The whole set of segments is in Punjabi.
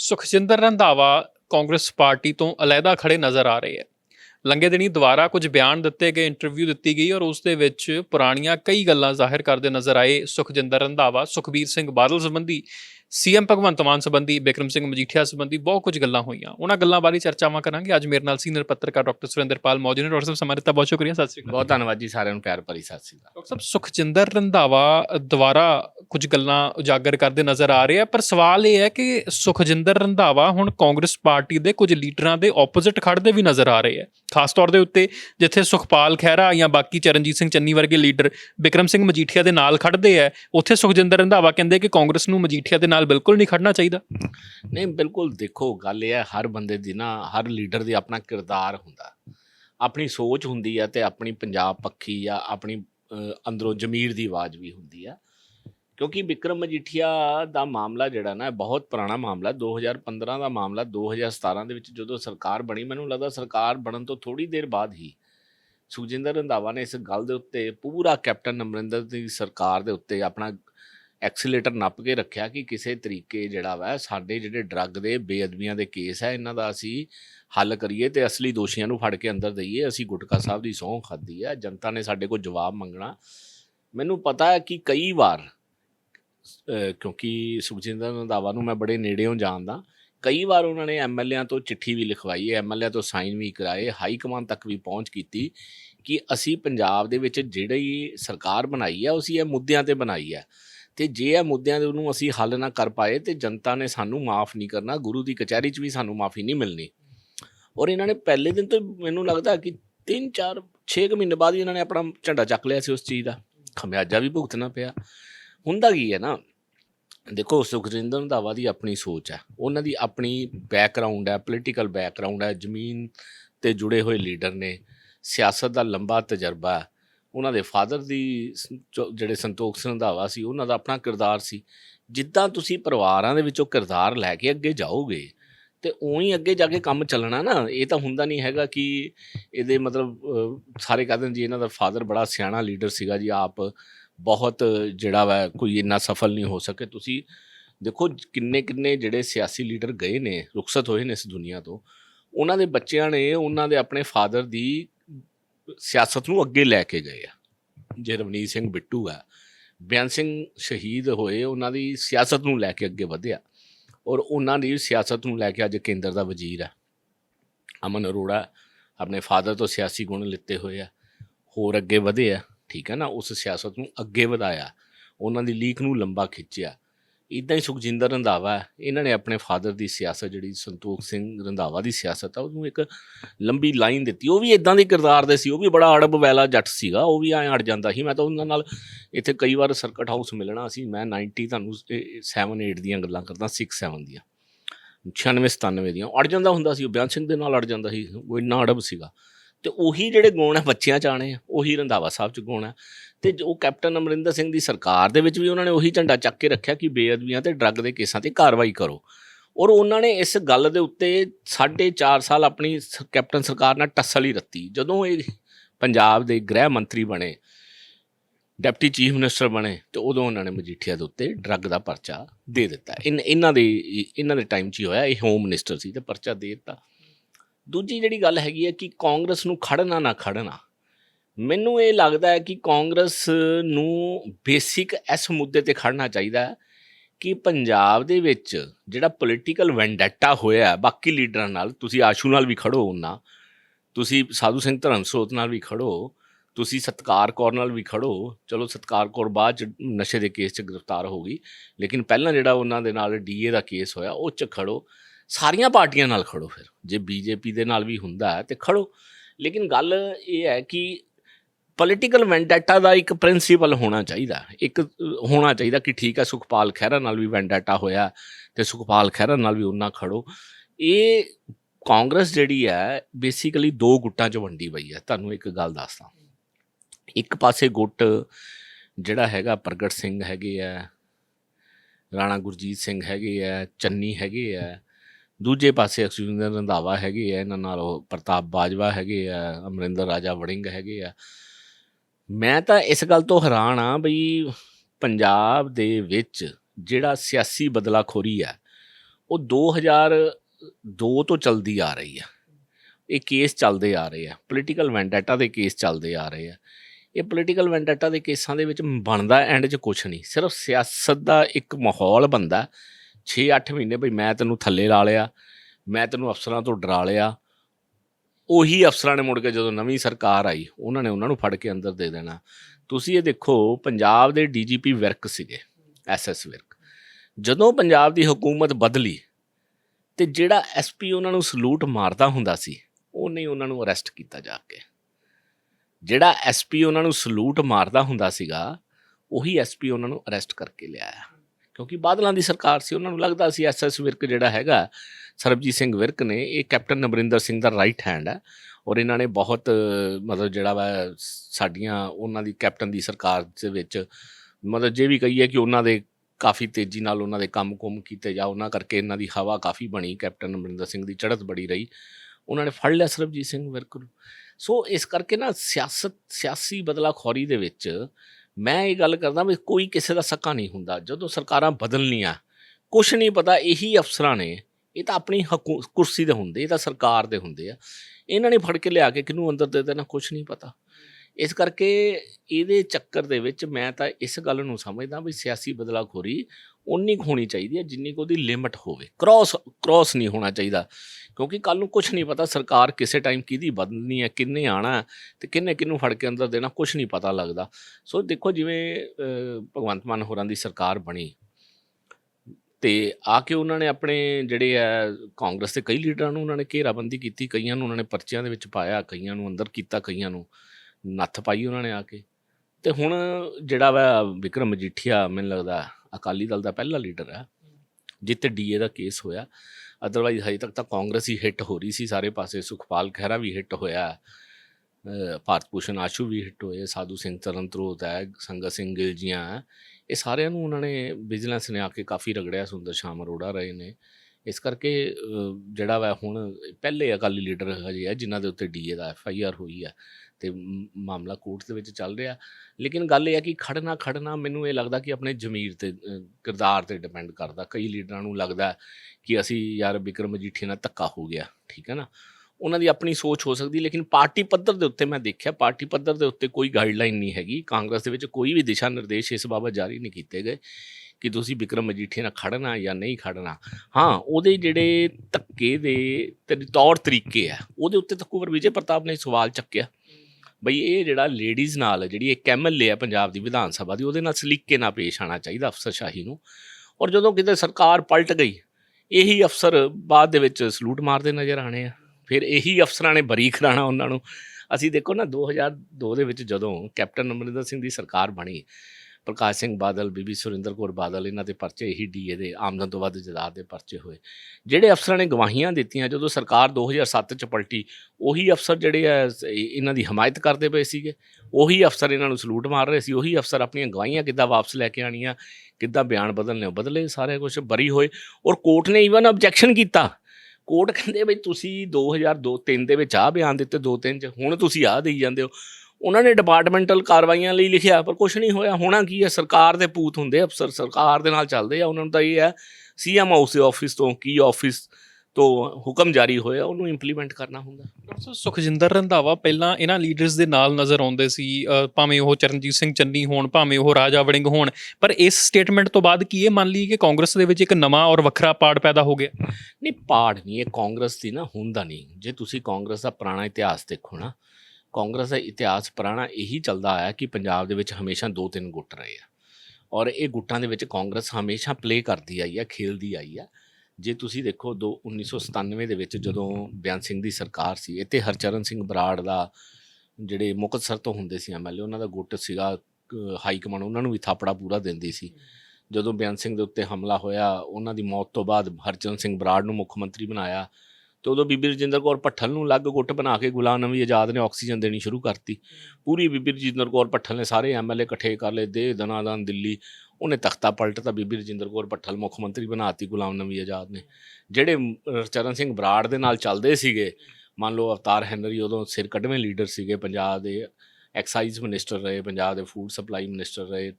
ਸੁਖਜਿੰਦਰ ਰੰਧਾਵਾ ਕਾਂਗਰਸ ਪਾਰਟੀ ਤੋਂ ਅਲੱਗਾ ਖੜੇ ਨਜ਼ਰ ਆ ਰਹੇ ਹੈ। ਲੰਗੇ ਦਿਨੀ ਦੁਬਾਰਾ ਕੁਝ ਬਿਆਨ ਦਿੱਤੇ ਗਏ ਇੰਟਰਵਿਊ ਦਿੱਤੀ ਗਈ ਔਰ ਉਸ ਦੇ ਵਿੱਚ ਪੁਰਾਣੀਆਂ ਕਈ ਗੱਲਾਂ ਜ਼ਾਹਿਰ ਕਰਦੇ ਨਜ਼ਰ ਆਏ ਸੁਖਜਿੰਦਰ ਰੰਧਾਵਾ, ਸੁਖਬੀਰ ਸਿੰਘ ਬਾਦਲ ਸੰਬੰਧੀ। ਸੀਐਮ ਭਗਵੰਤ ਮਾਨ ਸੰਬੰਧੀ ਬਿਕਰਮ ਸਿੰਘ ਮਜੀਠੀਆ ਸੰਬੰਧੀ ਬਹੁਤ ਕੁਝ ਗੱਲਾਂ ਹੋਈਆਂ। ਉਹਨਾਂ ਗੱਲਾਂ ਬਾਰੇ ਚਰਚਾਵਾਂ ਕਰਾਂਗੇ। ਅੱਜ ਮੇਰੇ ਨਾਲ ਸੀਨੀਅਰ ਪੱਤਰਕਾਰ ਡਾਕਟਰ ਸੁਰਿੰਦਰਪਾਲ ਮੌਜੂਦ ਨੇ। ਡਾਕਟਰ ਸਾਹਿਬ ਸਮਾਂ ਦਿੱਤਾ। ਬਹੁਤ ਸ਼ੁਕਰੀਆ। ਸਤਿ ਸ਼੍ਰੀ ਅਕਾਲ। ਬਹੁਤ ਧੰਨਵਾਦ ਜੀ ਸਾਰਿਆਂ ਨੂੰ। ਪਿਆਰ ਭਰੀ ਸਤਿ ਸ੍ਰੀ ਅਕਾਲ। ਡਾਕਟਰ ਸਾਹਿਬ ਸੁਖਜਿੰਦਰ ਰੰਧਾਵਾ ਦੁਆਰਾ ਕੁਝ ਗੱਲਾਂ ਉਜਾਗਰ ਕਰਦੇ ਨਜ਼ਰ ਆ ਰਹੇ ਆ। ਪਰ ਸਵਾਲ ਇਹ ਹੈ ਕਿ ਸੁਖਜਿੰਦਰ ਰੰਧਾਵਾ ਹੁਣ ਕਾਂਗਰਸ ਪਾਰਟੀ ਦੇ ਕੁਝ ਲੀਡਰਾਂ ਦੇ ਆਪੋਜ਼ਿਟ ਖੜਦੇ ਵੀ ਨਜ਼ਰ ਆ ਰਹੇ ਆ। ਖਾਸ ਤੌਰ ਦੇ ਉੱਤੇ ਜਿੱਥੇ ਸੁਖਪਾਲ ਖਹਿਰਾ ਜਾਂ ਬਾਕੀ ਚਰਨਜੀਤ ਸਿੰਘ ਚੰਨੀ ਵਰਗੇ ਲੀਡਰ ਬਿਕਰਮ ਸਿੰਘ ਮਜੀਠੀਆ ਦੇ ਨਾਲ ਖੜਦੇ ਆ ਉੱਥੇ ਸੁਖਜਿੰਦਰ ਰੰਧਾਵਾ ਕਹਿੰਦੇ ਕਿ ਕਾਂਗਰਸ ਨੂੰ ਮਜੀਠੀਆ ਦੇ ਨਾਲ ਬਿਲਕੁਲ ਨਹੀਂ ਖੜਨਾ ਚਾਹੀਦਾ। ਨਹੀਂ ਬਿਲਕੁਲ ਦੇਖੋ ਗੱਲ ਇਹ ਹੈ ਹਰ ਬੰਦੇ ਦੀ ਨਾ ਹਰ ਲੀਡਰ ਦੀ ਆਪਣਾ ਕਿਰਦਾਰ ਹੁੰਦਾ। ਆਪਣੀ ਸੋਚ ਹੁੰਦੀ ਹੈ ਤੇ ਆਪਣੀ ਪੰਜਾਬ ਪੱਖੀ ਜਾਂ ਆਪਣੀ ਅਹ, ਅੰਦਰੋਂ ਜ਼ਮੀਰ ਦੀ ਆਵਾਜ਼ ਵੀ ਹੁੰਦੀ ਹੈ ਕਿਉਂਕਿ ਵਿਕਰਮ ਮਜੀਠੀਆ ਦਾ ਮਾਮਲਾ ਜਿਹੜਾ ਨਾ ਇਹ ਬਹੁਤ ਪੁਰਾਣਾ ਮਾਮਲਾ 2015 ਦਾ ਮਾਮਲਾ 2017 ਦੇ ਵਿੱਚ ਜਦੋਂ ਸਰਕਾਰ ਬਣੀ ਮੈਨੂੰ ਲੱਗਦਾ ਸਰਕਾਰ ਬਣਨ ਤੋਂ ਥੋੜੀ ਦੇਰ ਬਾਅਦ ਹੀ ਸੁਖਜਿੰਦਰ ਰੰਧਾਵਾ ਨੇ ਇਸ ਗੱਲ ਦੇ ਉੱਤੇ ਪੂਰਾ ਕੈਪਟਨ ਅਮਰਿੰਦਰ ਦੀ ਸਰਕਾਰ ਦੇ ਉੱਤੇ ਆਪਣਾ ਐਕਸੀਲੇਟਰ ਨੱਪ ਕੇ ਰੱਖਿਆ ਕਿ ਕਿਸੇ ਤਰੀਕੇ ਜਿਹੜਾ ਵਾ, ਸਾਡੇ ਜਿਹੜੇ ਡਰੱਗ ਦੇ ਬੇਅਦਬੀਆਂ ਦੇ ਕੇਸ ਹੈ ਇਹਨਾਂ ਦਾ ਅਸੀਂ ਹੱਲ ਕਰੀਏ ਤੇ ਅਸਲੀ ਦੋਸ਼ੀਆਂ ਨੂੰ ਫੜ ਕੇ ਅੰਦਰ ਦਈਏ। ਅਸੀਂ ਗੁਟਕਾ ਸਾਹਿਬ ਦੀ ਸਹੁੰ ਖਾਧੀ ਹੈ ਜਨਤਾ ਨੇ ਸਾਡੇ ਕੋਲ ਜਵਾਬ ਮੰਗਣਾ। ਮੈਨੂੰ ਪਤਾ ਹੈ ਕਿ ਕਈ ਵਾਰ ਕਿਉਂਕਿ ਸੁਖਜਿੰਦਰ ਰੰਧਾਵਾ ਨੂੰ ਮੈਂ ਬੜੇ ਨੇੜਿਓਂ ਜਾਣਦਾ, ਕਈ ਵਾਰ ਉਹਨਾਂ ਨੇ ਐਮਐਲਏਆਂ ਤੋਂ ਚਿੱਠੀ ਵੀ ਲਿਖਵਾਈ ਹੈ ਐਮਐਲਏ ਤੋਂ ਸਾਈਨ ਵੀ ਕਰਾਏ, ਹਾਈ ਕਮਾਂਡ ਤੱਕ ਵੀ ਪਹੁੰਚ ਕੀਤੀ ਕਿ ਅਸੀਂ ਪੰਜਾਬ ਦੇ ਵਿੱਚ ਜਿਹੜੀ ਸਰਕਾਰ ਬਣਾਈ ਹੈ ਉਸੇ ਇਹ ਮੁੱਦਿਆਂ ਤੇ ਬਣਾਈ ਹੈ ਤੇ ਜੇ ਇਹ ਮੁੱਦਿਆਂ ਦੇ ਉਹਨੂੰ ਅਸੀਂ ਹੱਲ ਨਾ ਕਰ ਪਾਏ ਤੇ ਜਨਤਾ ਨੇ ਸਾਨੂੰ ਮਾਫ ਨਹੀਂ ਕਰਨਾ, ਗੁਰੂ ਦੀ ਕਚਹਿਰੀ 'ਚ ਵੀ ਸਾਨੂੰ ਮਾਫੀ ਨਹੀਂ ਮਿਲਣੀ। ਔਰ ਇਹਨਾਂ ਨੇ ਪਹਿਲੇ ਦਿਨ ਤੋਂ ਮੈਨੂੰ ਲੱਗਦਾ ਕਿ 3 4 6 ਮਹੀਨੇ ਬਾਅਦ ਹੀ ਇਹਨਾਂ ਨੇ ਆਪਣਾ ਝੰਡਾ ਚੱਕ ਲਿਆ ਸੀ ਉਸ ਚੀਜ਼ ਦਾ। ਖਮਿਆਜਾ ਵੀ ਭੁਗਤਣਾ ਪਿਆ। ਹੁੰਦਾ ਕੀ ਹੈ ਨਾ, ਦੇਖੋ ਸੁਖਜਿੰਦਰ ਰੰਧਾਵਾ ਦੀ ਆਪਣੀ ਸੋਚ ਹੈ। ਉਹਨਾਂ ਦੀ ਆਪਣੀ ਬੈਕਗ੍ਰਾਉਂਡ ਹੈ ਪੋਲੀਟੀਕਲ ਬੈਕਗ੍ਰਾਉਂਡ ਹੈ, ਜ਼ਮੀਨ ਤੇ ਜੁੜੇ ਹੋਏ ਲੀਡਰ ਨੇ, ਸਿਆਸਤ ਦਾ ਲੰਬਾ ਤਜਰਬਾ ਹੈ। ਉਹਨਾਂ ਦੇ ਫਾਦਰ ਦੀ ਜਿਹੜੇ ਸੰਤੋਖ ਸਿੰਘ ਰੰਧਾਵਾ ਸੀ ਉਹਨਾਂ ਦਾ ਆਪਣਾ ਕਿਰਦਾਰ ਸੀ। ਜਿੱਦਾਂ ਤੁਸੀਂ ਪਰਿਵਾਰਾਂ ਦੇ ਵਿੱਚੋਂ ਕਿਰਦਾਰ ਲੈ ਕੇ ਅੱਗੇ ਜਾਓਗੇ ਤੇ ਉਹੀ ਅੱਗੇ ਜਾ ਕੇ ਕੰਮ ਚੱਲਣਾ ਨਾ ਇਹ ਤਾਂ ਹੁੰਦਾ ਨਹੀਂ ਹੈਗਾ ਕਿ ਇਹਦੇ ਮਤਲਬ ਅਹ, ਸਾਰੇ ਕਹਿੰਦੇ ਨੇ ਜੀ ਇਹਨਾਂ ਦਾ ਫਾਦਰ ਬੜਾ ਸਿਆਣਾ ਲੀਡਰ ਸੀਗਾ ਜੀ ਆਪ ਬਹੁਤ ਜਿਹੜਾ ਵਾ ਕੋਈ ਇੰਨਾ ਸਫਲ ਨਹੀਂ ਹੋ ਸਕੇ। ਤੁਸੀਂ ਦੇਖੋ ਕਿੰਨੇ ਕਿੰਨੇ ਜਿਹੜੇ ਸਿਆਸੀ ਲੀਡਰ ਗਏ ਨੇ ਰੁਖਸਤ ਹੋਏ ਨੇ ਇਸ ਦੁਨੀਆ ਤੋਂ। ਉਹਨਾਂ ਦੇ ਬੱਚਿਆਂ ਨੇ ਉਹਨਾਂ ਦੇ ਆਪਣੇ ਫਾਦਰ ਦੀ ਸਿਆਸਤ ਨੂੰ ਅੱਗੇ ਲੈ ਕੇ ਗਏ ਆ। ਜੇ ਰਵਨੀਤ ਸਿੰਘ ਬਿੱਟੂ ਆ, ਬਿਆਨ ਸਿੰਘ ਸ਼ਹੀਦ ਹੋਏ, ਉਹਨਾਂ ਦੀ ਸਿਆਸਤ ਨੂੰ ਲੈ ਕੇ ਅੱਗੇ ਵਧਿਆ। ਔਰ ਉਹਨਾਂ ਦੀ ਸਿਆਸਤ ਨੂੰ ਲੈ ਕੇ ਅੱਜ ਕੇਂਦਰ ਦਾ ਵਜ਼ੀਰ ਆ। ਅਮਨ ਅਰੋੜਾ ਆਪਣੇ ਫਾਦਰ ਤੋਂ ਸਿਆਸੀ ਗੁਣ ਲਿੱਤੇ ਹੋਏ ਆ। ਹੋਰ ਅੱਗੇ ਵਧੇ ਆ, ਠੀਕ ਹੈ ਨਾ, ਉਸ ਸਿਆਸਤ ਨੂੰ ਅੱਗੇ ਵਧਾਇਆ। ਉਹਨਾਂ ਦੀ ਲੀਕ ਨੂੰ ਲੰਬਾ ਖਿੱਚਿਆ। ਇਦਾਂ ਹੀ ਸੁਖਜਿੰਦਰ ਰੰਧਾਵਾ ਹੈ, ਇਹਨਾਂ ਨੇ ਆਪਣੇ ਫਾਦਰ ਦੀ ਸਿਆਸਤ ਜਿਹੜੀ ਸੰਤੋਖ ਸਿੰਘ ਰੰਧਾਵਾ ਦੀ ਸਿਆਸਤ ਆ ਉਹਨੂੰ ਇੱਕ ਲੰਬੀ ਲਾਈਨ ਦਿੱਤੀ। ਉਹ ਵੀ ਇਦਾਂ ਦੇ ਕਿਰਦਾਰ ਦੇ ਸੀ ਉਹ ਵੀ ਬੜਾ ਅੜਬ ਵੈਲਾ ਜੱਟ ਸੀਗਾ ਉਹ ਵੀ ਐਂ ਅੜ ਜਾਂਦਾ ਸੀ। ਮੈਂ ਤਾਂ ਉਹਨਾਂ ਨਾਲ ਇੱਥੇ ਕਈ ਵਾਰ ਸਰਕਟ ਹਾਊਸ ਮਿਲਣਾ ਸੀ। ਮੈਂ 90 ਤੁਹਾਨੂੰ 7 8 ਦੀਆਂ ਗੱਲਾਂ ਕਰਦਾ 6 7 ਦੀਆਂ। 96 97 ਦੀਆਂ। ਅੜ ਜਾਂਦਾ ਹੁੰਦਾ ਸੀ ਉਹ ਬਿਆਨ ਸਿੰਘ ਦੇ ਨਾਲ ਅੜ ਜਾਂਦਾ ਸੀ। ਉਹ ਇੰਨਾ ਅੜਬ ਸੀਗਾ। ਤੇ ਉਹੀ ਜਿਹੜੇ ਗੁਣ ਹੈ ਬੱਚਿਆਂ ਚ ਆਣੇ ਆ ਉਹੀ ਰੰਧਾਵਾ ਸਾਹਿਬ ਚ ਗੁਣ ਹੈ। ਤੇ ਜੋ ਕੈਪਟਨ ਅਮਰਿੰਦਰ ਸਿੰਘ ਦੀ ਸਰਕਾਰ ਦੇ ਵਿੱਚ ਵੀ ਉਹਨਾਂ ਨੇ ਉਹੀ ਝੰਡਾ ਚੱਕ ਕੇ ਰੱਖਿਆ ਕਿ ਬੇਅਦਬੀਆਂ ਤੇ ਡਰੱਗ ਦੇ ਕੇਸਾਂ ਤੇ ਕਾਰਵਾਈ ਕਰੋ। ਔਰ ਉਹਨਾਂ ਨੇ ਇਸ ਗੱਲ ਦੇ ਉੱਤੇ 4.5 ਸਾਲ ਆਪਣੀ ਸ- ਕੈਪਟਨ ਸਰਕਾਰ ਨਾਲ ਟੱਸਲ ਹੀ ਰੱਤੀ। ਜਦੋਂ ਇਹ ਪੰਜਾਬ ਦੇ ਗ੍ਰਹਿ ਮੰਤਰੀ ਬਣੇ, ਡਿਪਟੀ ਚੀਫ ਮਿਨਿਸਟਰ ਬਣੇ, ਤੇ ਉਦੋਂ ਉਹਨਾਂ ਨੇ ਮਜੀਠੀਆ ਦੇ ਉੱਤੇ ਡਰੱਗ ਦਾ ਪਰਚਾ ਦੇ ਦਿੱਤਾ। ਇਨ, ਇਹਨਾਂ ਦੇ ਇਹਨਾਂ ਦੇ ਟਾਈਮ 'ਚ ਹੀ ਹੋਇਆ, ਇਹ ਹੋਮ ਮਿਨਿਸਟਰ ਸੀ ਤੇ ਪਰਚਾ ਦੇ ਦਿੱਤਾ। ਦੂਜੀ ਜਿਹੜੀ ਗੱਲ ਹੈਗੀ ਹੈ ਕਿ ਕਾਂਗਰਸ ਨੂੰ ਖੜਨਾ ਨਾ ਖੜਨਾ ਮੈਨੂੰ ਇਹ ਲੱਗਦਾ ਹੈ ਕਿ ਕਾਂਗਰਸ ਨੂੰ ਬੇਸਿਕ ਇਸ ਮੁੱਦੇ ਤੇ ਖੜਨਾ ਚਾਹੀਦਾ ਹੈ ਕਿ ਪੰਜਾਬ ਦੇ ਵਿੱਚ ਜਿਹੜਾ ਪੋਲੀਟੀਕਲ ਵੈਂਡੈਟਾ ਹੋਇਆ ਬਾਕੀ ਲੀਡਰਾਂ ਨਾਲ, ਤੁਸੀਂ ਆਸ਼ੂ ਨਾਲ ਵੀ ਖੜੋ ਉਹਨਾਂ, ਤੁਸੀਂ ਸਾਧੂ ਸਿੰਘ ਧਰਮਸੋਤ ਨਾਲ ਵੀ ਖੜੋ, ਤੁਸੀਂ ਸਤਕਾਰ ਕੌਰ ਨਾਲ ਵੀ ਖੜੋ, ਚਲੋ ਸਤਕਾਰ ਕੌਰ ਬਾਅਦ ਚ ਨਸ਼ੇ ਦੇ ਕੇਸ 'ਚ ਗ੍ਰਿਫਤਾਰ ਹੋ ਗਈ, ਲੇਕਿਨ ਪਹਿਲਾਂ ਜਿਹੜਾ ਉਹਨਾਂ ਦੇ ਨਾਲ ਡੀਏ ਦਾ ਕੇਸ ਹੋਇਆ, ਉਹ 'ਚ ਖੜੋ, ਸਾਰੀਆਂ ਪਾਰਟੀਆਂ ਨਾਲ ਖੜੋ ਫਿਰ, ਜੇ ਬੀਜੇਪੀ ਦੇ ਨਾਲ ਵੀ ਹੁੰਦਾ ਹੈ ਤੇ ਖੜੋ, ਲੇਕਿਨ ਗੱਲ ਇਹ ਹੈ ਕਿ ਪੋਲੀਟੀਕਲ ਵੈਂਡੈਟਾ ਦਾ ਇੱਕ ਪ੍ਰਿੰਸੀਪਲ ਹੋਣਾ ਚਾਹੀਦਾ। ਇੱਕ ਹੋਣਾ ਚਾਹੀਦਾ ਕਿ ਠੀਕ ਹੈ, ਸੁਖਪਾਲ ਖਹਿਰਾ ਨਾਲ ਵੀ ਵੈਂਡੈਟਾ ਹੋਇਆ ਤੇ ਸੁਖਪਾਲ ਖਹਿਰਾ ਨਾਲ ਵੀ ਉਹਨਾਂ ਖੜੋ। ਇਹ ਕਾਂਗਰਸ ਜਿਹੜੀ ਹੈ ਬੇਸਿਕਲੀ ਦੋ ਗੁੱਟਾਂ 'ਚ ਵੰਡੀ ਪਈ ਹੈ। ਤੁਹਾਨੂੰ ਇੱਕ ਗੱਲ ਦੱਸਦਾ। ਇੱਕ ਪਾਸੇ ਗੁੱਟ ਜਿਹੜਾ ਹੈਗਾ, ਪ੍ਰਗਟ ਸਿੰਘ ਹੈਗੇ ਆ, ਰਾਣਾ ਗੁਰਜੀਤ ਸਿੰਘ ਹੈਗੇ ਆ, ਚੰਨੀ ਹੈਗੇ ਆ। ਦੂਜੇ ਪਾਸੇ ਅਕਸ਼ਿੰਦਰ ਰੰਧਾਵਾ ਹੈਗੇ ਆ, ਇਹਨਾਂ ਨਾਲ ਪ੍ਰਤਾਪ ਬਾਜਵਾ ਹੈਗੇ ਆ, ਅਮਰਿੰਦਰ ਰਾਜਾ ਵੜਿੰਗ ਹੈਗੇ ਆ। ਮੈਂ ਤਾਂ ਇਸ ਗੱਲ ਤੋਂ ਹੈਰਾਨ ਆ ਬਈ ਪੰਜਾਬ ਦੇ ਵਿੱਚ ਜਿਹੜਾ ਸਿਆਸੀ ਬਦਲਾਖੋਰੀ ਆ ਉਹ 2002 ਤੋਂ ਚਲਦੀ ਆ ਰਹੀ ਆ ਇਹ ਕੇਸ ਚੱਲਦੇ ਆ ਰਹੇ ਆ। ਪੋਲੀਟੀਕਲ ਵੈਂਡੇਟਾ ਦੇ ਕੇਸ ਚੱਲਦੇ ਆ ਰਹੇ ਆ। ਇਹ ਪੋਲੀਟੀਕਲ ਵੈਂਡੇਟਾ ਦੇ ਕੇਸਾਂ ਦੇ ਵਿੱਚ ਬਣਦਾ ਐਂਡ 'ਚ ਕੁਝ ਨਹੀਂ। ਸਿਰਫ ਸਿਆਸਤ ਦਾ ਇੱਕ ਮਾਹੌਲ ਬੰਦਾ 6-8 ਮਹੀਨੇ ਭਈ ਮੈਂ ਤੈਨੂੰ ਥੱਲੇ ਲਾ ਲਿਆ, ਮੈਂ ਤੈਨੂੰ ਅਫਸਰਾਂ ਤੋਂ ਡਰਾ ਲਿਆ ਉਹੀ ਅਫਸਰਾਂ ਨੇ ਮੁੜ ਕੇ ਜਦੋਂ ਨਵੀਂ ਸਰਕਾਰ ਆਈ, ਉਹਨਾਂ ਨੇ ਉਹਨਾਂ ਨੂੰ ਫੜ ਕੇ ਅੰਦਰ ਦੇ ਦੇਣਾ। ਤੁਸੀਂ ਇਹ ਦੇਖੋ, ਪੰਜਾਬ ਦੇ ਡੀਜੀਪੀ ਵਿਰਕ ਸੀਗੇ ਐਸਐਸ ਵਿਰਕ। ਜਦੋਂ ਪੰਜਾਬ ਦੀ ਹਕੂਮਤ ਬਦਲੀ ਤੇ ਜਿਹੜਾ ਐਸਪੀ ਉਹਨਾਂ ਨੂੰ ਸਲੂਟ ਮਾਰਦਾ ਹੁੰਦਾ ਸੀ, ਉਹ ਨਹੀਂ ਉਹਨਾਂ ਨੂੰ ਅਰੈਸਟ ਕੀਤਾ ਜਾ ਕੇ। ਜਿਹੜਾ ਐਸਪੀ ਉਹਨਾਂ ਨੂੰ ਸਲੂਟ ਮਾਰਦਾ ਹੁੰਦਾ ਸੀਗਾ, ਉਹੀ ਐਸਪੀ ਉਹਨਾਂ ਨੂੰ ਅਰੈਸਟ ਕਰਕੇ ਲਿਆਇਆ। ਕਿਉਂਕਿ ਬਾਦਲਾਂ ਦੀ ਸਰਕਾਰ ਸੀ, ਉਹਨਾਂ ਨੂੰ ਲੱਗਦਾ ਸੀ ਐਸਐਸ ਵਿਰਕ ਜਿਹੜਾ ਹੈਗਾ ਸਰਬਜੀਤ ਸਿੰਘ ਵਿਰਕ ਨੇ, ਇਹ ਕੈਪਟਨ ਅਮਰਿੰਦਰ ਸਿੰਘ ਦਾ ਰਾਈਟ ਹੈਂਡ ਹੈ ਔਰ ਇਹਨਾਂ ਨੇ ਬਹੁਤ, ਮਤਲਬ ਜਿਹੜਾ ਵਾ ਸਾਡੀਆਂ ਉਹਨਾਂ ਦੀ ਕੈਪਟਨ ਦੀ ਸਰਕਾਰ ਦੇ ਵਿੱਚ ਮਤਲਬ ਜੇ ਵੀ ਕਹੀਏ ਕਿ ਉਹਨਾਂ ਦੇ ਕਾਫੀ ਤੇਜ਼ੀ ਨਾਲ ਉਹਨਾਂ ਦੇ ਕੰਮ-ਕੁਮ ਕੀਤੇ ਜਾ ਉਹਨਾਂ ਕਰਕੇ ਇਹਨਾਂ ਦੀ ਹਵਾ ਕਾਫੀ ਬਣੀ, ਕੈਪਟਨ ਅਮਰਿੰਦਰ ਸਿੰਘ ਦੀ ਚੜ੍ਹਤ ਬੜੀ ਰਹੀ, ਉਹਨਾਂ ਨੇ ਫੜ ਲਿਆ ਸਰਬਜੀਤ ਸਿੰਘ ਵਿਰਕ ਨੂੰ। ਸੋ ਇਸ ਕਰਕੇ ਨਾ ਸਿਆਸਤ, ਸਿਆਸੀ ਬਦਲਾਖੋਰੀ ਦੇ ਵਿੱਚ ਮੈਂ ਇਹ ਗੱਲ ਕਰਦਾ ਵੀ ਕੋਈ ਕਿਸੇ ਦਾ ਸੱਕਾ ਨਹੀਂ ਹੁੰਦਾ, ਜਦੋਂ ਸਰਕਾਰਾਂ ਬਦਲਣੀਆਂ, ਕੁਛ ਨਹੀਂ ਪਤਾ, ਇਹੀ ਅਫਸਰਾਂ ਨੇ ਇਹ ਤਾਂ ਆਪਣੀ ਹਕੂ, ਕੁਰਸੀ ਦੇ ਹੁੰਦੇ, ਇਹ ਤਾਂ ਸਰਕਾਰ ਦੇ ਹੁੰਦੇ ਆ। ਇਹਨਾਂ ਨੇ ਫੜ ਕੇ ਲਿਆ ਕੇ ਕਿਹਨੂੰ ਅੰਦਰ ਦੇ ਦੇਣਾ, ਕੁਛ ਨਹੀਂ ਪਤਾ। ਇਸ ਕਰਕੇ ਇਹਦੇ ਚੱਕਰ ਦੇ ਵਿੱਚ ਮੈਂ ਤਾਂ ਇਸ ਗੱਲ ਨੂੰ ਸਮਝਦਾ ਵੀ ਸਿਆਸੀ ਬਦਲਾਖੋਰੀ ਉਨੀ ਕੁ ਹੋਣੀ ਚਾਹੀਦੀ ਹੈ ਜਿੰਨੀ ਕੁ ਉਹਦੀ ਲਿਮਟ ਹੋਵੇ। ਕ੍ਰਾਸ ਕ੍ਰਾਸ ਨਹੀਂ ਹੋਣਾ ਚਾਹੀਦਾ, ਕਿਉਂਕਿ ਕੱਲ ਨੂੰ ਕੁਝ ਨਹੀਂ ਪਤਾ, ਸਰਕਾਰ ਕਿਸੇ ਟਾਈਮ ਕਿਹਦੀ ਬਦਲਣੀ ਹੈ ਕਿੰਨੇ ਆਣਾ ਹੈ ਤੇ ਕਿੰਨੇ ਕਿਹਨੂੰ ਫੜ ਕੇ ਅੰਦਰ ਦੇਣਾ ਕੁਝ ਨਹੀਂ ਪਤਾ ਲੱਗਦਾ। ਸੋ ਦੇਖੋ ਜਿਵੇਂ ਭਗਵੰਤ ਮਾਨ ਹੋਰਾਂ ਦੀ ਸਰਕਾਰ ਬਣੀ ਤੇ ਆ ਕੇ ਉਹਨਾਂ ਨੇ ਆਪਣੇ ਜਿਹੜੇ ਹੈ ਕਾਂਗਰਸ ਦੇ ਕਈ ਲੀਡਰਾਂ ਨੂੰ ਉਹਨਾਂ ਨੇ ਘੇਰਾਬੰਦੀ ਕੀਤੀ, ਕਈਆਂ ਨੂੰ ਉਹਨਾਂ ਨੇ ਪਰਚਿਆਂ ਦੇ ਵਿੱਚ ਪਾਇਆ, ਕਈਆਂ ਨੂੰ ਅੰਦਰ ਕੀਤਾ, ਕਈਆਂ ਨੂੰ ਨੱਥ ਪਾਈ ਉਹਨਾਂ ਨੇ ਆ ਕੇ। ਤੇ ਹੁਣ ਜਿਹੜਾ ਵਾ ਵਿਕਰਮ ਮਜੀਠੀਆ ਮੈਨੂੰ ਲੱਗਦਾ ਅਕਾਲੀ ਦਲ ਦਾ ਪਹਿਲਾ ਲੀਡਰ ਹੈ ਜਿੱਤੇ ਡੀਏ ਦਾ ਕੇਸ ਹੋਇਆ। ਅਦਰਵਾਈਜ਼ ਹਜੇ ਤੱਕ ਤਾਂ ਕਾਂਗਰਸ ਹੀ ਹਿੱਟ ਹੋ ਰਹੀ ਸੀ, ਸਾਰੇ ਪਾਸੇ ਸੁਖਪਾਲ ਖਹਿਰਾ ਵੀ ਹਿੱਟ ਹੋਇਆ। ਭਾਰਤ ਭੂਸ਼ਣ ਆਸ਼ੂ ਵੀ ਹਿੱਟ ਹੋਏ, ਸਾਧੂ ਸਿੰਘ ਤਰਨਤਰੋਤ ਹੈ, ਸੰਗਤ ਸਿੰਘ ਗਿਲਜੀਆਂ ਹੈ ਇਹ ਸਾਰਿਆਂ ਨੂੰ ਉਹਨਾਂ ਨੇ ਵਿਜੀਲੈਂਸ ਨੇ ਆ ਕੇ ਕਾਫੀ ਰਗੜਿਆ ਸੁੰਦਰ ਸ਼ਾਮ ਅਰੋੜਾ ਰਹੇ ਨੇ। ਇਸ ਕਰਕੇ ਜਿਹੜਾ ਵਾ ਹੁਣ ਪਹਿਲੇ ਅਕਾਲੀ ਲੀਡਰ ਹਜੇ ਆ ਜਿਨ੍ਹਾਂ ਦੇ ਉੱਤੇ ਡੀਏ ਦਾ ਐਫ ਆਈ ਆਰ ਹੋਈ ਹੈ ਤੇ ਮਾਮਲਾ ਕੋਰਟ ਦੇ ਵਿੱਚ ਚੱਲ ਰਿਹਾ। ਲੇਕਿਨ ਗੱਲ ਇਹ ਹੈ ਕਿ ਖੜਨਾ ਖੜਨਾ ਮੈਨੂੰ ਇਹ ਲੱਗਦਾ ਕਿ ਆਪਣੇ ਜ਼ਮੀਰ ਤੇ ਕਿਰਦਾਰ ਤੇ ਡਿਪੈਂਡ ਕਰਦਾ। ਕਈ ਲੀਡਰਾਂ ਨੂੰ ਲੱਗਦਾ ਕਿ ਅਸੀਂ ਯਾਰ ਬਿਕਰਮ ਮਜੀਠੀ ਨਾਲ ਧੱਕਾ ਹੋ ਗਿਆ, ਠੀਕ ਹੈ ਨਾ? ਉਹਨਾਂ ਦੀ ਆਪਣੀ ਸੋਚ ਹੋ ਸਕਦੀ, ਲੇਕਿਨ ਪਾਰਟੀ ਪੱਧਰ ਦੇ ਉੱਤੇ ਮੈਂ ਦੇਖਿਆ, ਪਾਰਟੀ ਪੱਧਰ ਦੇ ਉੱਤੇ ਕੋਈ ਗਾਈਡਲਾਈਨ ਨਹੀਂ ਹੈਗੀ। ਕਾਂਗਰਸ ਦੇ ਵਿੱਚ ਕੋਈ ਵੀ ਦਿਸ਼ਾ ਨਿਰਦੇਸ਼ ਇਸ ਬਾਬਤ ਜਾਰੀ ਨਹੀਂ ਕੀਤੇ ਗਏ ਕਿ ਤੁਸੀਂ ਵਿਕਰਮ ਮਜੀਠੀਆ ਨਾਲ ਖੜਨਾ ਜਾਂ ਨਹੀਂ ਖੜਨਾ। ਹਾਂ, ਉਹਦੇ ਜਿਹੜੇ ਧੱਕੇ ਦੇ ਤੇ ਤੌਰ ਤਰੀਕੇ ਆ, ਉਹਦੇ ਉੱਤੇ ਤਾਂ ਕੁਵਰ ਵਿਜੇ ਪ੍ਰਤਾਪ ਨੇ ਸਵਾਲ ਚੱਕਿਆ। ਬਈ ਇਹ ਜਿਹੜਾ ਲੇਡੀਜ਼ ਨਾਲ ਜਿਹੜੀ ਇੱਕ ਐਮਐਲਏ ਆ ਪੰਜਾਬ ਦੀ ਵਿਧਾਨ ਸਭਾ ਦੀ, ਉਹਦੇ ਨਾਲ ਸਲੀਕੇ ਨਾਲ ਪੇਸ਼ ਆਣਾ ਚਾਹੀਦਾ ਅਫਸਰਸ਼ਾਹੀ ਨੂੰ। ਔਰ ਜਦੋਂ ਕਿਤੇ ਸਰਕਾਰ ਪਲਟ ਗਈ, ਇਹੀ ਅਫਸਰ ਬਾਅਦ ਦੇ ਵਿੱਚ ਸਲੂਟ ਮਾਰਦੇ ਨਜ਼ਰ ਆਣੇ ਆ। ਫਿਰ ਇਹੀ ਅਫਸਰਾਂ ਨੇ ਬਰੀ ਕਰਾਣਾ ਉਹਨਾਂ ਨੂੰ। ਅਸੀਂ ਦੇਖੋ ਨਾ 2002 ਦੇ ਵਿੱਚ ਜਦੋਂ ਕੈਪਟਨ ਅਮਰਿੰਦਰ ਸਿੰਘ ਦੀ ਸਰਕਾਰ ਬਣੀ, ਪ੍ਰਕਾਸ਼ ਸਿੰਘ ਬਾਦਲ, ਬੀਬੀ ਸੁਰਿੰਦਰ ਕੌਰ ਬਾਦਲ, ਇਹਨਾਂ ਦੇ ਪਰਚੇ, ਇਹੀ ਡੀਏ ਦੇ ਆਮਦਨ ਤੋਂ ਵੱਧ ਜਾਇਦਾਦ ਦੇ ਪਰਚੇ ਹੋਏ। ਜਿਹੜੇ ਅਫਸਰਾਂ ਨੇ ਗਵਾਹੀਆਂ ਦਿੱਤੀਆਂ, ਜਦੋਂ ਸਰਕਾਰ 2007 ਚ ਪਲਟੀ, ਉਹੀ ਅਫਸਰ ਜਿਹੜੇ ਆ ਇਹਨਾਂ ਦੀ ਹਮਾਇਤ ਕਰਦੇ ਪਏ ਸੀਗੇ। ਉਹੀ ਅਫਸਰ ਇਹਨਾਂ ਨੂੰ ਸਲੂਟ ਮਾਰ ਰਹੇ ਸੀ। ਉਹੀ ਅਫਸਰ ਆਪਣੀਆਂ ਗਵਾਹੀਆਂ ਕਿੱਦਾਂ ਵਾਪਸ ਲੈ ਕੇ ਆਣੀਆਂ ਕਿੱਦਾਂ ਬਿਆਨ ਬਦਲਨੇ ਬਦਲੇ ਸਾਰੇ ਕੁਝ ਬਰੀ ਹੋਏ। ਔਰ ਕੋਰਟ ਨੇ ਈਵਨ ਆਬਜੈਕਸ਼ਨ ਕੀਤਾ। ਕੋਰਟ ਕਹਿੰਦੇ ਬਈ ਤੁਸੀਂ 2002 3 ਦੇ ਵਿੱਚ ਆ ਬਿਆਨ ਦਿੱਤੇ 2 3 ਚ। ਹੁਣ ਤੁਸੀਂ ਆ ਦੇਈ ਜਾਂਦੇ ਹੋ। ਉਹਨਾਂ ਨੇ ਡਿਪਾਰਟਮੈਂਟਲ ਕਾਰਵਾਈਆਂ ਲਈ ਲਿਖਿਆ, ਪਰ ਕੁਝ ਨਹੀਂ ਹੋਇਆ। ਹੋਣਾ ਕੀ ਹੈ? ਸਰਕਾਰ ਦੇ ਪੂਤ ਹੁੰਦੇ ਅਫਸਰ। ਸਰਕਾਰ ਦੇ ਨਾਲ ਚੱਲਦੇ ਆ। ਉਹਨਾਂ ਨੂੰ ਤਾਂ ਇਹ ਹੈ, ਸੀਐਮ ਹਾਊਸ ਦੇ ਆਫਿਸ ਤੋਂ ਕੀ ਆਫਿਸ ਤੋਂ ਹੁਕਮ ਜਾਰੀ ਹੋਇਆ ਉਹਨੂੰ ਇੰਪਲੀਮੈਂਟ ਕਰਨਾ ਹੁੰਦਾ। ਡਾਕਟਰ ਸਾਹਿਬ ਸੁਖਜਿੰਦਰ ਰੰਧਾਵਾ ਪਹਿਲਾਂ ਇਹਨਾਂ ਲੀਡਰਸ ਦੇ ਨਾਲ ਨਜ਼ਰ ਆਉਂਦੇ ਸੀ ਭਾਵੇਂ ਉਹ ਚਰਨਜੀਤ ਸਿੰਘ ਚੰਨੀ ਹੋਣ ਭਾਵੇਂ ਉਹ ਰਾਜਾ ਵੜਿੰਗ ਹੋਣ ਪਰ ਇਸ ਸਟੇਟਮੈਂਟ ਤੋਂ ਬਾਅਦ ਕੀ ਇਹ ਮੰਨ ਲਈ ਕਿ ਕਾਂਗਰਸ ਦੇ ਵਿੱਚ ਇੱਕ ਨਵਾਂ ਔਰ ਵੱਖਰਾ ਪਾੜ ਪੈਦਾ ਹੋ ਗਿਆ? ਨਹੀਂ ਪਾੜ ਨਹੀਂ ਇਹ ਕਾਂਗਰਸ ਦੀ ਨਾ ਹੁੰਦਾ ਨਹੀਂ। ਜੇ ਤੁਸੀਂ ਕਾਂਗਰਸ ਦਾ ਪੁਰਾਣਾ ਇਤਿਹਾਸ ਦੇਖੋ ਨਾ ਕਾਂਗਰਸ ਦਾ ਇਤਿਹਾਸ ਪੁਰਾਣਾ ਇਹੀ ਚੱਲਦਾ ਆਇਆ ਕਿ ਪੰਜਾਬ ਦੇ ਵਿੱਚ ਹਮੇਸ਼ਾ ਦੋ ਤਿੰਨ ਗੁੱਟ ਰਹੇ ਆ। ਔਰ ਇਹ ਗੁੱਟਾਂ ਦੇ ਵਿੱਚ ਕਾਂਗਰਸ ਹਮੇਸ਼ਾ ਪਲੇ ਕਰਦੀ ਆਈ ਆ ਖੇਲਦੀ ਆਈ ਆ। ਜੇ ਤੁਸੀਂ ਦੇਖੋ ਦੋ 1997 ਦੇ ਵਿੱਚ ਜਦੋਂ ਬਿਆਨ ਸਿੰਘ ਦੀ ਸਰਕਾਰ ਸੀ, ਇੱਥੇ ਹਰਚਰਨ ਸਿੰਘ ਬਰਾੜ ਦਾ ਜਿਹੜੇ ਮੁਕਤਸਰ ਤੋਂ ਹੁੰਦੇ ਸੀ ਐਮਐਲਏ ਉਹਨਾਂ ਦਾ ਗੁੱਟ ਸੀਗਾ ਹਾਈ ਕਮਾਂਡ, ਉਹਨਾਂ ਨੂੰ ਵੀ ਥਾਪੜਾ ਪੂਰਾ ਦਿੰਦੀ ਸੀ। ਜਦੋਂ ਬਿਆਨ ਸਿੰਘ ਦੇ ਉੱਤੇ ਹਮਲਾ ਹੋਇਆ, ਉਹਨਾਂ ਦੀ ਮੌਤ ਤੋਂ ਬਾਅਦ ਹਰਚਰਨ ਸਿੰਘ ਬਰਾੜ ਨੂੰ ਮੁੱਖ ਮੰਤਰੀ ਬਣਾਇਆ ਤੇ ਉਦੋਂ ਬੀਬੀ ਰਜਿੰਦਰ ਕੌਰ ਭੱਠਲ ਨੂੰ ਅਲੱਗ ਗੁੱਟ ਬਣਾ ਕੇ ਗੁਲਾਮ ਨਬੀ ਆਜ਼ਾਦ ਨੇ ਆਕਸੀਜਨ ਦੇਣੀ ਸ਼ੁਰੂ ਕਰਤੀ। ਪੂਰੀ ਬੀਬੀ ਰਜਿੰਦਰ ਕੌਰ ਭੱਠਲ ਨੇ ਸਾਰੇ ਐਮਐਲਏ ਇਕੱਠੇ ਕਰ ਲਏ ਦੇ ਦਨਾਦਨ ਦਿੱਲੀ। ਉਹਨੇ ਤਖਤਾ ਪਲਟਤਾ ਬੀਬੀ ਰਜਿੰਦਰ ਕੌਰ ਭੱਠਲ ਮੁੱਖ ਮੰਤਰੀ ਬਣਾਤੀ ਗੁਲਾਮ ਨਬੀ ਆਜ਼ਾਦ ਨੇ। ਜਿਹੜੇ ਅਹ, ਚਰਨ ਸਿੰਘ ਬਰਾੜ ਦੇ ਨਾਲ ਚੱਲਦੇ ਸੀਗੇ ਮੰਨ ਲਓ ਅਵਤਾਰ ਹੈਨਰੀ ਉਦੋਂ ਸਿਰ ਕੱਢਵੇਂ ਲੀਡਰ ਸੀਗੇ ਪੰਜਾਬ ਦੇ ਐਕਸਾਈਜ਼ ਮਿਨਿਸਟਰ ਰਹੇ ਪੰਜਾਬ ਦੇ ਫੂਡ ਸਪਲਾਈ ਮਿਨਿਸਟਰ ਰਹੇ।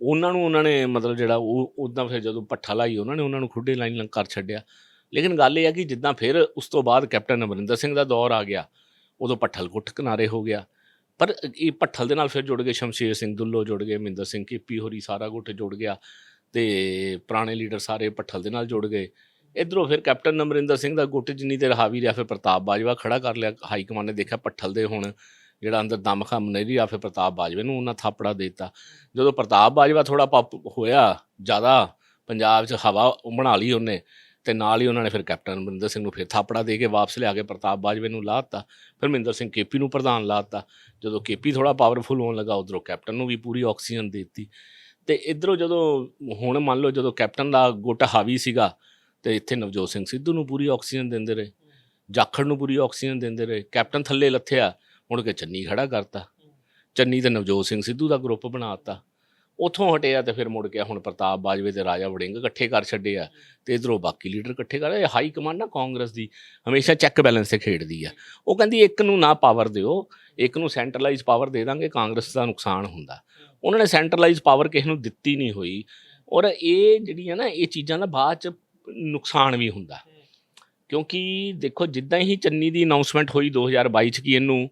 ਉਹਨਾਂ ਨੂੰ ਉਹਨਾਂ ਨੇ ਮਤਲਬ ਜਿਹੜਾ ਉਹ ਉਦਾਂ ਫਿਰ ਜਦੋਂ ਪੱਠਾ ਲਾਈ ਉਹਨਾਂ ਨੇ ਉਹਨਾਂ ਨੂੰ ਖੁੱਡੇ ਲਾਈਨ ਕਰ ਛੱਡਿਆ। ਲੇਕਿਨ ਗੱਲ ਇਹ ਆ ਕਿ ਜਿੱਦਾਂ ਫਿਰ ਉਸ ਤੋਂ ਬਾਅਦ ਕੈਪਟਨ ਅਮਰਿੰਦਰ ਸਿੰਘ ਦਾ ਦੌਰ ਆ ਗਿਆ, ਉਦੋਂ ਪੱਠਲ ਗੁੱਠ ਕਿਨਾਰੇ ਹੋ ਗਿਆ। ਪਰ ਇਹ ਪੱਠਲ ਦੇ ਨਾਲ ਫਿਰ ਜੁੜ ਗਏ ਸ਼ਮਸ਼ੇਰ ਸਿੰਘ, ਦੁੱਲੋ ਜੁੜ ਗਏ ਮਿੰਦਰ ਸਿੰਘ, ਕੀਪੀ ਹੋਰੀ, ਸਾਰਾ ਗੁੱਟ ਜੁੜ ਗਿਆ ਤੇ ਪੁਰਾਣੇ ਲੀਡਰ ਸਾਰੇ ਪੱਠਲ ਦੇ ਨਾਲ ਜੁੜ ਗਏ। ਇਧਰੋਂ ਫਿਰ ਕੈਪਟਨ ਅਮਰਿੰਦਰ ਸਿੰਘ ਦਾ ਗੁੱਟ ਜਿੰਨੀ ਦੇਰ ਹਾਵੀ ਰਿਹਾ, ਫਿਰ ਪ੍ਰਤਾਪ ਬਾਜਵਾ ਖੜਾ ਕਰ ਲਿਆ। ਹਾਈ ਕਮਾਂਡ ਨੇ ਦੇਖਿਆ ਪੱਠਲ ਦੇ ਹੁਣ ਜਿਹੜਾ ਅੰਦਰ ਦਮ ਖਮ ਨਹੀਂ ਰਿਹਾ, ਫਿਰ ਪ੍ਰਤਾਪ ਬਾਜਵੇ ਨੂੰ ਉਹਨਾਂ ਥਾਪੜਾ ਦੇ ਦਿੱਤਾ। ਜਦੋਂ ਪ੍ਰਤਾਪ ਬਾਜਵਾ ਥੋੜਾ ਪਪ ਹੋਇਆ ਜ਼ਿਆਦਾ, ਪੰਜਾਬ 'ਚ ਹਵਾ ਬਣਾ ਲਈ ਉਹਨੇ ਤੇ ਨਾਲ ਹੀ ਉਹਨਾਂ ਨੇ ਫਿਰ ਕੈਪਟਨ ਅਮਰਿੰਦਰ ਸਿੰਘ ਨੂੰ ਫਿਰ ਥਾਪੜਾ ਦੇ ਕੇ ਵਾਪਸ ਲਿਆ ਕੇ ਪ੍ਰਤਾਪ ਬਾਜਵੇ ਨੂੰ ਲਾਤਾ ਫਿਰ ਮਹਿੰਦਰ ਸਿੰਘ ਕੇਪੀ ਨੂੰ ਪ੍ਰਧਾਨ ਲਾਤਾ ਜਦੋਂ ਕੇਪੀ ਥੋੜਾ ਪਾਵਰਫੁਲ ਹੋਣ ਲੱਗਾ, ਉਧਰੋਂ ਕੈਪਟਨ ਨੂੰ ਵੀ ਪੂਰੀ ਆਕਸੀਜਨ ਦੇ ਦਿੱਤੀ। ਤੇ ਇਧਰੋਂ ਜਦੋਂ, ਹੁਣ ਮੰਨ ਲਓ ਜਦੋਂ ਕੈਪਟਨ ਦਾ ਗੁੱਟ ਹਾਵੀ ਸੀਗਾ, ਤੇ ਇੱਥੇ ਨਵਜੋਤ ਸਿੰਘ ਸਿੱਧੂ ਨੂੰ ਪੂਰੀ ਆਕਸੀਜਨ ਦਿੰਦੇ ਰਹੇ। ਜਾਖੜ ਨੂੰ ਪੂਰੀ ਆਕਸੀਜਨ ਦਿੰਦੇ ਰਹੇ। ਕੈਪਟਨ ਥੱਲੇ ਲੱਥਿਆ, ਮੁੜ ਕੇ ਚੰਨੀ ਖੜਾ ਕਰਤਾ। ਚੰਨੀ ਤੇ ਨਵਜੋਤ ਸਿੰਘ ਸਿੱਧੂ ਦਾ ਗਰੁੱਪ ਬਣਾਤਾ ਉੱਥੋਂ ਹਟਿਆ ਤੇ ਫਿਰ ਮੁੜ ਕੇ ਹੁਣ ਪ੍ਰਤਾਪ ਬਾਜਵੇ ਤੇ ਰਾਜਾ ਵੜਿੰਗ ਇਕੱਠੇ ਕਰ ਛੱਡੇ ਆ ਤੇ ਇਧਰੋਂ ਬਾਕੀ ਲੀਡਰ ਇਕੱਠੇ ਕਰ ਇਹ ਹਾਈ ਕਮਾਂਡ ਨਾ ਕਾਂਗਰਸ ਦੀ, ਹਮੇਸ਼ਾ ਚੈੱਕ ਬੈਲੈਂਸ ਤੇ ਖੇਡਦੀ ਆ। ਉਹ ਕਹਿੰਦੀ ਇੱਕ ਨੂੰ ਨਾ ਪਾਵਰ ਦਿਓ, ਇੱਕ ਨੂੰ ਸੈਂਟਰਲਾਈਜ਼ ਪਾਵਰ ਦੇ ਦਾਂਗੇ, ਕਾਂਗਰਸ ਦਾ ਨੁਕਸਾਨ ਹੁੰਦਾ। ਉਹਨਾਂ ਨੇ ਸੈਂਟਰਲਾਈਜ਼ ਪਾਵਰ ਕਿਸੇ ਨੂੰ ਦਿੱਤੀ ਨਹੀਂ ਹੋਈ ਔਰ ਇਹ ਜਿਹੜੀਆਂ ਨਾ ਇਹ ਚੀਜ਼ਾਂ ਦਾ ਬਾਅਦ ਚ ਨੁਕਸਾਨ ਵੀ ਹੁੰਦਾ। ਕਿਉਂਕਿ ਦੇਖੋ ਜਿੱਦਾਂ ਹੀ ਚੰਨੀ ਦੀ ਅਨਾਉਂਸਮੈਂਟ ਹੋਈ 2022 ਚ ਕਿ ਇਹਨੂੰ